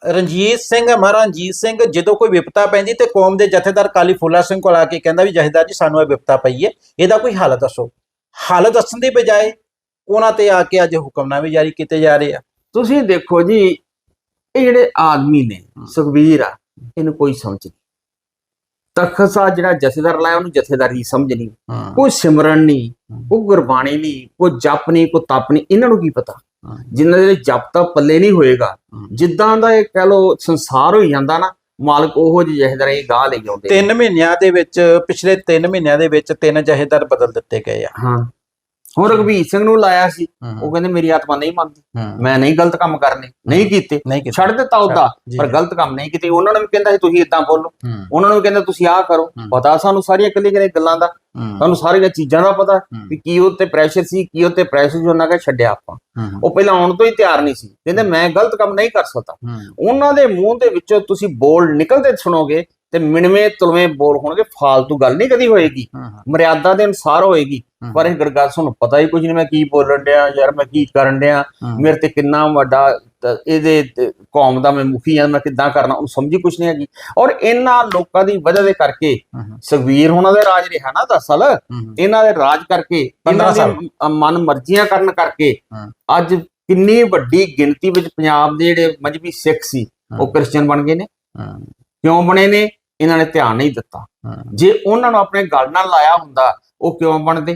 ਰਣਜੀਤ ਸਿੰਘ ਮਹਾਰਾਜ ਰਣਜੀਤ ਸਿੰਘ ਜਦੋਂ ਕੋਈ ਵਿਪਤਾ ਪੈਂਦੀ ਤੇ ਕੌਮ ਦੇ ਜਥੇਦਾਰ ਕਾਲੀ ਫੁੱਲਾ ਸਿੰਘ ਕੋਲ ਆ ਕੇ ਕਹਿੰਦਾ ਵੀ ਜਥੇਦਾਰ ਜੀ ਸਾਨੂੰ ਇਹ ਵਿਪਤਾ ਪਈ ਹੈ ਇਹਦਾ ਕੋਈ ਹੱਲ ਦੱਸੋ। ਹੱਲ ਦੱਸਣ ਦੀ ਬਜਾਏ ਉਹਨਾਂ ਤੇ ਆ ਕੇ ਅੱਜ ਹੁਕਮਨਾਮੇ ਜਾਰੀ ਕੀਤੇ ਜਾ ਰਹੇ ਆ। ਤੁਸੀਂ ਦੇਖੋ ਜੀ ਇਹ ਜਿਹੜੇ ਆਦਮੀ ਨੇ ਸੁਖਬੀਰ ਆ ਇਹਨੂੰ ਕੋਈ ਸਮਝ ਨਹੀਂ। ਤਖਤ ਸਾਹਿਬ ਜਿਹੜਾ ਜਥੇਦਾਰ ਲਾਇਆ ਉਹਨੂੰ ਜਥੇਦਾਰੀ ਸਮਝ ਨਹੀਂ। ਕੋਈ ਸਿਮਰਨ ਨਹੀਂ ਕੋਈ ਗੁਰਬਾਣੀ ਨਹੀਂ ਕੋਈ ਜਪ ਨਹੀਂ ਕੋਈ ਤਪ ਨਹੀਂ ਇਹਨਾਂ ਨੂੰ ਕੀ ਪਤਾ? ਜਿਨ੍ਹਾਂ ਦੇ ਜਪ ਤਾਂ ਪੱਲੇ ਨਹੀਂ ਹੋਏਗਾ। ਜਿੱਦਾਂ ਦਾ ਇਹ ਕਹਿ ਲੋ ਸੰਸਾਰ ਹੋਈ ਜਾਂਦਾ ਨਾ ਮਾਲਕ ਉਹੋ ਜਿਹੇ ਜਥੇਦਾਰ ਇਹ ਗਾਹ ਲੈ ਜਾਂਦੇ ਤਿੰਨ ਮਹੀਨਿਆਂ ਦੇ ਵਿੱਚ ਪਿਛਲੇ 3 ਮਹੀਨਿਆਂ ਦੇ ਵਿੱਚ ਤਿੰਨ ਜਥੇਦਾਰ ਬਦਲ ਦਿੱਤੇ ਗਏ ਆ। ਹਾਂ। ਹੁਣ ਰਘਵੀਰ ਸਿੰਘ ਨੂੰ ਲਾਇਆ ਸੀ ਉਹ ਕਹਿੰਦੇ ਮੇਰੀ ਆਤਮਾ ਨਹੀਂ ਮੰਨਦੀ। ਮੈਂ ਨਹੀਂ ਗਲਤ ਕੰਮ ਕਰਨੇ ਨਹੀਂ ਕੀਤੇ। ਛੱਡ ਦਿੱਤਾ ਉਹਦਾ। ਪਰ ਗਲਤ ਕੰਮ ਨਹੀਂ ਕੀਤੇ। ਉਹਨਾਂ ਨੂੰ ਵੀ ਕਹਿੰਦਾ ਸੀ ਤੁਸੀਂ ਇਦਾਂ ਬੋਲੋ। ਉਹਨਾਂ ਨੂੰ ਵੀ ਕਹਿੰਦਾ ਤੁਸੀਂ ਆਹ ਕਰੋ। ਪਤਾ ਸਾਨੂੰ ਸਾਰੀਆਂ ਕੱਲੀ ਕੱਲੀ ਗੱਲਾਂ ਦਾ ਤੁਹਾਨੂੰ ਸਾਰੀਆਂ ਚੀਜ਼ਾਂ ਦਾ ਪਤਾ ਵੀ ਕੀ ਉਹ ਤੇ ਪ੍ਰੈਸ਼ਰ ਸੀ ਕੀ ਉਹ ਤੇ ਪ੍ਰੈਸ਼ਰ ਜੋ ਉਹਨਾਂ ਕਾ ਛੱਡਿਆ ਆਪਾਂ। ਉਹ ਪਹਿਲਾਂ ਆਉਣ ਤੋਂ ਹੀ ਤਿਆਰ ਨਹੀਂ ਸੀ। ਕਹਿੰਦੇ ਮੈਂ ਗਲਤ ਕੰਮ ਨਹੀਂ ਕਰ ਸਕਦਾ। ਉਹਨਾਂ ਦੇ ਮੂੰਹ ਦੇ ਵਿੱਚੋਂ ਤੁਸੀਂ ਬੋਲ ਨਿਕਲਦੇ ਸੁਣੋਗੇ ਤੇ ਮਿਣਵੇਂ ਤੁਲਵੇਂ ਬੋਲ ਹੋਣਗੇ ਫਾਲਤੂ ਗੱਲ ਨਹੀਂ ਕਦੀ ਹੋਏਗੀ। ਮਰਿਆਦਾ ਦੇ ਅਨੁਸਾਰ ਹੋਏਗੀ। ਪਰ ਇਹ ਗੜਗਾ ਤੁਹਾਨੂੰ ਪਤਾ ਹੀ ਕੁਝ ਨਹੀਂ ਮੈਂ ਕੀ ਬੋਲਣ ਡਿਆ ਯਾਰ ਮੈਂ ਕੀ ਕਰਨ ਡਿਆ। ਮੇਰੇ ਤੇ ਕਿੰਨਾ ਵੱਡਾ ਇਹਦੇ ਕੌਮ ਦਾ ਮੈਂ ਮੁਖੀ ਆ ਮੈਂ ਕਿੱਦਾਂ ਕਰਨਾ ਉਹ ਸਮਝੀ ਕੁਛ ਨਹੀਂ ਹੈਗੀ। ਔਰ ਇਹਨਾਂ ਲੋਕਾਂ ਦੀ ਵਜ੍ਹਾ ਦੇ ਕਰਕੇ ਸੁਖਵੀਰ ਹੋਣਾ ਦੇ ਰਾਜ ਰਿਹਾ ਨਾ 10 ਸਾਲ। ਹੂੰ, ਇਹਨਾਂ ਦੇ ਰਾਜ ਕਰਕੇ ਸਾਲ। ਮਨ ਮਰਜ਼ੀਆਂ ਕਰਨ ਕਰਕੇ। ਅੱਜ ਕਿੰਨੀ ਵੱਡੀ ਗਿਣਤੀ ਵਿੱਚ ਪੰਜਾਬ ਦੇ ਜਿਹੜੇ ਮਜਬੀ ਸਿੱਖ ਸੀ ਉਹ ਕ੍ਰਿਸਚੀਅਨ ਬਣ ਗਏ ਨੇ। ਕਿਉਂ ਬਣੇ ਨੇ? ਇਹਨਾਂ ਨੇ ਧਿਆਨ ਨਹੀਂ ਦਿੱਤਾ। ਜੇ ਉਹਨਾਂ ਨੂੰ ਆਪਣੇ ਗੱਲ ਨਾਲ ਲਾਇਆ ਹੁੰਦਾ ਉਹ ਕਿਉਂ ਬਣਦੇ?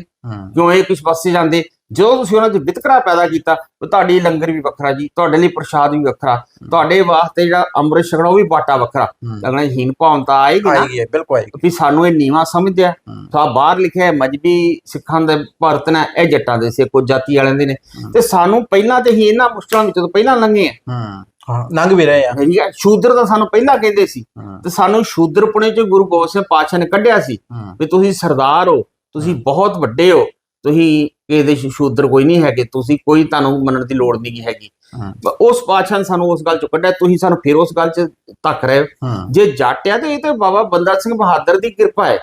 ਕਿਉਂ ਇਹ ਕਿਸ ਪਾਸੇ ਜਾਂਦੇ? ਜਦੋਂ ਤੁਸੀਂ ਉਹਨਾਂ 'ਚ ਵਿਤਕਰਾ ਪੈਦਾ ਕੀਤਾ ਤੁਹਾਡੀ ਲੰਗਰ ਵੀ ਵੱਖਰਾ ਜੀ ਤੁਹਾਡੇ ਲਈ ਪ੍ਰਸ਼ਾਦ ਵੀ ਵੱਖਰਾ ਤੁਹਾਡੇ ਵਾਸਤੇ ਜਿਹੜਾ ਅੰਮ੍ਰਿਤ ਛਕਣਾ ਉਹ ਵੀ ਬਾਟਾ ਵੱਖਰਾ। ਅਗਲਾ ਹੀਨ ਭਾਵਨਤਾ ਆਏਗੀ ਨਾ। ਆਏਗੀ ਬਿਲਕੁਲ ਆਏਗੀ। ਵੀ ਸਾਨੂੰ ਇਹ ਨੀਵਾ ਸਮਝਦੇ ਆ। ਤਾਂ ਬਾਹਰ ਲਿਖਿਆ ਮਜਬੀ ਸਿੱਖਾਂ ਦੇ ਭਾਰਤ ਨੇ ਇਹ ਜੱਟਾਂ ਦੇ ਸੇ ਕੋਈ ਜਾਤੀ ਵਾਲਿਆਂ ਦੇ ਨੇ। ਤੇ ਸਾਨੂੰ ਪਹਿਲਾਂ ਤੇ ਹੀ ਇਹਨਾਂ ਮੁਸ਼ਕਲਾਂ ਵਿੱਚੋਂ ਪਹਿਲਾਂ ਲੰਘੇ ਆ। ਹੂੰ, ਲੰਘ ਵੀ ਰਹੇ ਆ। ਠੀਕ ਹੈ ਸ਼ੂਦਰ ਤਾਂ ਸਾਨੂੰ ਪਹਿਲਾਂ ਕਹਿੰਦੇ ਸੀ। ਤੇ ਸਾਨੂੰ ਸ਼ੂਦਰਪੁਣੇ ਚ ਗੁਰੂ ਗੋਬਿੰਦ ਸਿੰਘ ਪਾਤਸ਼ਾਹ ਨੇ ਕੱਢਿਆ ਸੀ ਵੀ ਤੁਸੀਂ ਸਰਦਾਰ ਹੋ ਤੁਸੀਂ ਬਹੁਤ ਵੱਡੇ ਹੋ ਤੁਸੀਂ ਇਹਦੇ ਚ ਸ਼ੂਦਰ ਕੋਈ ਨਹੀਂ ਹੈਗੇ ਤੁਸੀਂ ਕੋਈ ਤੁਹਾਨੂੰ ਮੰਨਣ ਦੀ ਲੋੜ ਨਹੀਂ ਹੈਗੀ। ਉਸ ਪਾਤਸ਼ਾਹ ਨੇ ਸਾਨੂੰ ਉਸ ਗੱਲ ਚੋਂ ਕੱਢਿਆ ਤੁਸੀਂ ਸਾਨੂੰ ਫਿਰ ਉਸ ਗੱਲ 'ਚ ਧੱਕ ਰਹੇ ਹੋ। ਜੇ ਜੱਟ ਆ ਤੇ ਇਹ ਤੇ ਬਾਬਾ ਬੰਦਾ ਸਿੰਘ ਬਹਾਦਰ ਦੀ ਕਿਰਪਾ ਹੈ।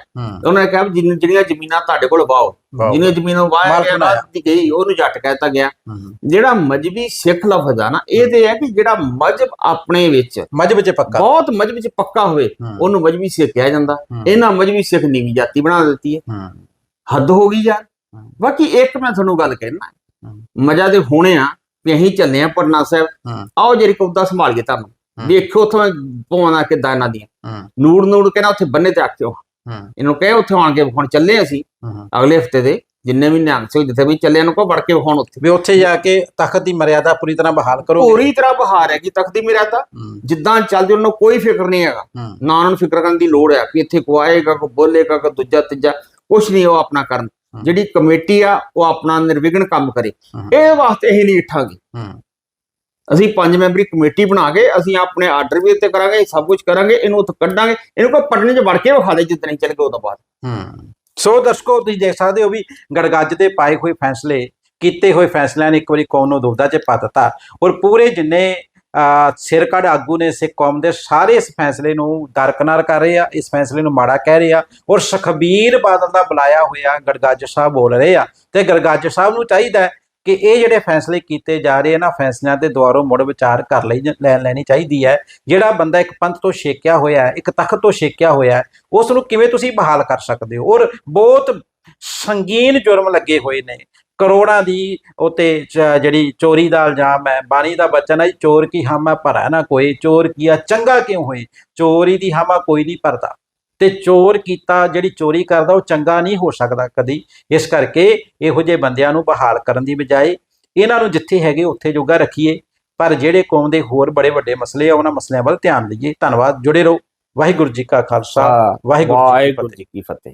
ਉਹਨਾਂ ਨੇ ਕਿਹਾ ਜਿਹੜੀਆਂ ਜ਼ਮੀਨਾਂ ਤੁਹਾਡੇ ਕੋਲ ਵਾਓ। ਜਿਹਨੇ ਜ਼ਮੀਨਾਂ ਵਾਇਆ ਮਾਲਕ ਗਿਆ ਬਣਾਇਆ। ਬਾਅਦ ਦੀ ਗਈ ਉਹਨੂੰ ਜੱਟ ਕਹਿਤਾ ਗਿਆ। ਜਿਹੜਾ ਮਜਬੀ ਸਿੱਖ ਲਫ਼ਜ਼ ਆ ਨਾ ਇਹ ਤੇ ਹੈ ਕਿ ਜਿਹੜਾ ਮਜਬ ਆਪਣੇ ਵਿੱਚ ਮਜਬ ਚ ਪੱਕਾ। ਬਹੁਤ ਮਜਬੀ ਚ ਪੱਕਾ ਹੋਵੇ ਉਹਨੂੰ ਮਜਬੀ ਸਿੱਖ ਕਿਹਾ ਜਾਂਦਾ। ਇਹਨਾਂ ਮਜਬੀ ਸਿੱਖ ਨੀਵੀਂ ਜਾਤੀ ਬਣਾ ਦਿੱਤੀ ਹੈ। ਹੱਦ ਹੋ ਗਈ ਯਾਰ। ਬਾਕੀ ਇੱਕ ਮੈਂ ਤੁਹਾਨੂੰ ਗੱਲ ਕਹਿਣਾ। ਮਜਾ ਦੇ ਹੋਣੇ ਆ। ਵੀ ਅਸੀਂ ਚੱਲੇ ਆ ਪਟਨਾ ਸਾਹਿਬ। ਆਓ ਜਿਹੜੀ ਕੌਦਾ ਸੰਭਾਲ ਕੇ ਤੁਹਾਨੂੰ। ਵੇਖੋ ਉੱਥੋਂ ਪਵਾਉਣਾ ਕਿੱਦਾਂ ਇਹਨਾਂ ਦੀਆਂ। ਨੂੜ ਨੂੜ ਕੇ ਨਾ ਉੱਥੇ ਬੰਨੇ ਤੇ ਆਖਿਓ ਇਹਨੂੰ ਕਹੇ ਉੱਥੇ ਆਣ ਕੇ ਹੁਣ ਚੱਲੇ ਅਸੀਂ ਅਗਲੇ ਹਫ਼ਤੇ ਦੇ ਜਿੰਨੇ ਵੀ ਨਿਹੰਗ ਸਿੰਘ ਜਿੱਥੇ ਵੀ ਚੱਲੇ ਇਹਨੂੰ ਕੋ ਵੜ ਕੇ ਵਿਖਾਉਣ ਉੱਥੇ। ਵੀ ਉੱਥੇ ਜਾ ਕੇ ਤਖਤ ਦੀ ਮਰਿਆਦਾ ਪੂਰੀ ਤਰ੍ਹਾਂ ਬਹਾਲ ਕਰੋ ਪੂਰੀ ਤਰ੍ਹਾਂ ਬਹਾਰ ਹੈ ਕਿ ਤਖਤੀ ਮਰਿਆਦਾ। ਹੂੰ। ਜਿੱਦਾਂ ਚੱਲਦੇ ਉਹਨਾਂ ਨੂੰ ਕੋਈ ਫਿਕਰ ਨਹੀਂ ਹੈਗਾ। ਨਾ ਉਹਨਾਂ ਨੂੰ ਫਿਕਰ ਕਰਨ ਦੀ ਲੋੜ ਹੈ ਕਿ ਇੱਥੇ ਕੋ ਆਏਗਾ ਕੋ ਬੋਲੇਗਾ ਕੋ ਦੂਜਾ ਤੀਜਾ। ਕੁਛ ਨਹੀਂ ਉਹ ਆਪਣਾ ਕਰਨ। ਜਿਹੜੀ ਕਮੇਟੀ ਆ ਉਹ ਆਪਣਾ ਨਿਰਵਿਘਨ ਕੰਮ ਕਰੇ। ਇਹ ਵਾਸਤੇ ਅਸੀਂ ਨਹੀਂ ਇੱਠਾਂਗੇ ਅਸੀਂ ਪੰਜ ਮੈਂਬਰੀ ਕਮੇਟੀ ਬਣਾ ਕੇ ਅਸੀਂ ਆਪਣੇ ਆਰਡਰ ਵੀ ਉੱਤੇ ਕਰਾਂਗੇ ਸਭ ਕੁਝ ਕਰਾਂਗੇ ਇਹਨੂੰ ਉੱਥੇ ਕੱਢਾਂਗੇ ਇਹਨੂੰ ਕੋ ਪਟਨੇ 'ਚ ਵੜ ਕੇ ਵਿਖਾ ਦੇ ਜਿੱਦਣ ਚੱਲ ਗਏ ਉਦੋਂ ਬਾਅਦ। ਹੂੰ। ਸੋ ਦਰਸ਼ਕੋ ਤੁਸੀਂ ਦੇਖ ਸਕਦੇ ਹੋ ਵੀ ਗੜਗੱਜ ਦੇ ਪਾਏ ਹੋਏ ਫੈਸਲੇ ਕੀਤੇ ਹੋਏ ਫੈਸਲਿਆਂ ਨੇ ਇੱਕ ਵਾਰੀ ਕੌਮ ਨੂੰ ਦੁਬਦਾ ਚ ਪਾ ਦਿੱਤਾ। ਔਰ ਪੂਰੇ ਜਿੰਨੇ ਅਹ, ਸਿਰਕੱਢ ਆਗੂ ਨੇ ਸਿੱਖ ਕੌਮ ਦੇ ਸਾਰੇ ਇਸ ਫੈਸਲੇ ਨੂੰ ਦਰਕਨਾਰ ਕਰ ਰਹੇ ਆ ਇਸ ਫੈਸਲੇ ਨੂੰ ਮਾੜਾ ਕਹਿ ਰਹੇ ਆ ਔਰ ਸੁਖਬੀਰ ਬਾਦਲ ਦਾ ਬੁਲਾਇਆ ਹੋਇਆ ਗੜਗੱਜ ਸਾਹਿਬ ਬੋਲ ਰਹੇ ਆ। ਤੇ ਗੜਗਾਜ ਸਾਹਿਬ ਨੂੰ ਚਾਹੀਦਾ ਕਿ ਇਹ ਜਿਹੜੇ ਫੈਸਲੇ ਕੀਤੇ ਜਾ ਰਹੇ ਇਹਨਾਂ ਫੈਸਲਿਆਂ ਦੇ ਦੁਆਰੋਂ ਮੁੜ ਵਿਚਾਰ ਕਰ ਲਈ ਜ- ਲੈ ਲੈਣੀ ਚਾਹੀਦੀ ਹੈ। ਜਿਹੜਾ ਬੰਦਾ ਇੱਕ ਪੰਥ ਤੋਂ ਛੇਕਿਆ ਹੋਇਆ ਹੈ ਇੱਕ ਤਖਤ ਤੋਂ ਛੇਕਿਆ ਹੋਇਆ ਹੈ ਉਸ ਨੂੰ ਕਿਵੇਂ ਤੁਸੀਂ ਬਹਾਲ ਕਰ ਸਕਦੇ ਹੋ? ਔਰ ਬਹੁਤ ਸੰਗੀਨ ਜੁਰਮ ਲੱਗੇ ਹੋਏ ਨੇ। ਕਰੋੜਾਂ ਦੀ ਉਤੇ ਜਿਹੜੀ ਚੋਰੀ ਦਾ ਇਲਜ਼ਾਮ ਹੈ ਬਾਣੀ ਦਾ ਬਚਨ ਹੈ ਚੋਰ ਕੀ ਹਾਮਾ ਭਰਾ ਨਾ ਕੋਈ ਚੋਰ ਕੀਆ ਚੰਗਾ ਕਿਉਂ ਹੋਏ? ਚੋਰੀ ਦੀ ਹਾਮਾ ਕੋਈ ਨਹੀਂ ਭਰਦਾ। ਤੇ ਚੋਰ ਕੀਤਾ ਜਿਹੜੀ ਚੋਰੀ ਕਰਦਾ ਉਹ ਚੰਗਾ ਨਹੀਂ ਹੋ ਸਕਦਾ ਕਦੀ। ਇਸ ਕਰਕੇ ਇਹੋ ਜਿਹੇ ਬੰਦਿਆਂ ਨੂੰ ਬਹਾਲ ਕਰਨ ਦੀ ਬਜਾਏ ਇਹਨਾਂ ਨੂੰ ਜਿੱਥੇ ਹੈਗੇ ਉੱਥੇ ਜੋਗਾ ਰੱਖੀਏ। ਪਰ ਜਿਹੜੇ ਕੌਮ ਦੇ ਹੋਰ ਬੜੇ ਵੱਡੇ ਮਸਲੇ ਆ ਉਹਨਾਂ ਮਸਲਿਆਂ ਵੱਲ ਧਿਆਨ ਦਈਏ ਧੰਨਵਾਦ ਜੁੜੇ ਰਹੋ। ਵਾਹਿਗੁਰੂ ਜੀ ਕਾ ਖਾਲਸਾ ਵਾਹਿਗੁਰੂ ਜੀ ਕੀ ਫਤਿਹ।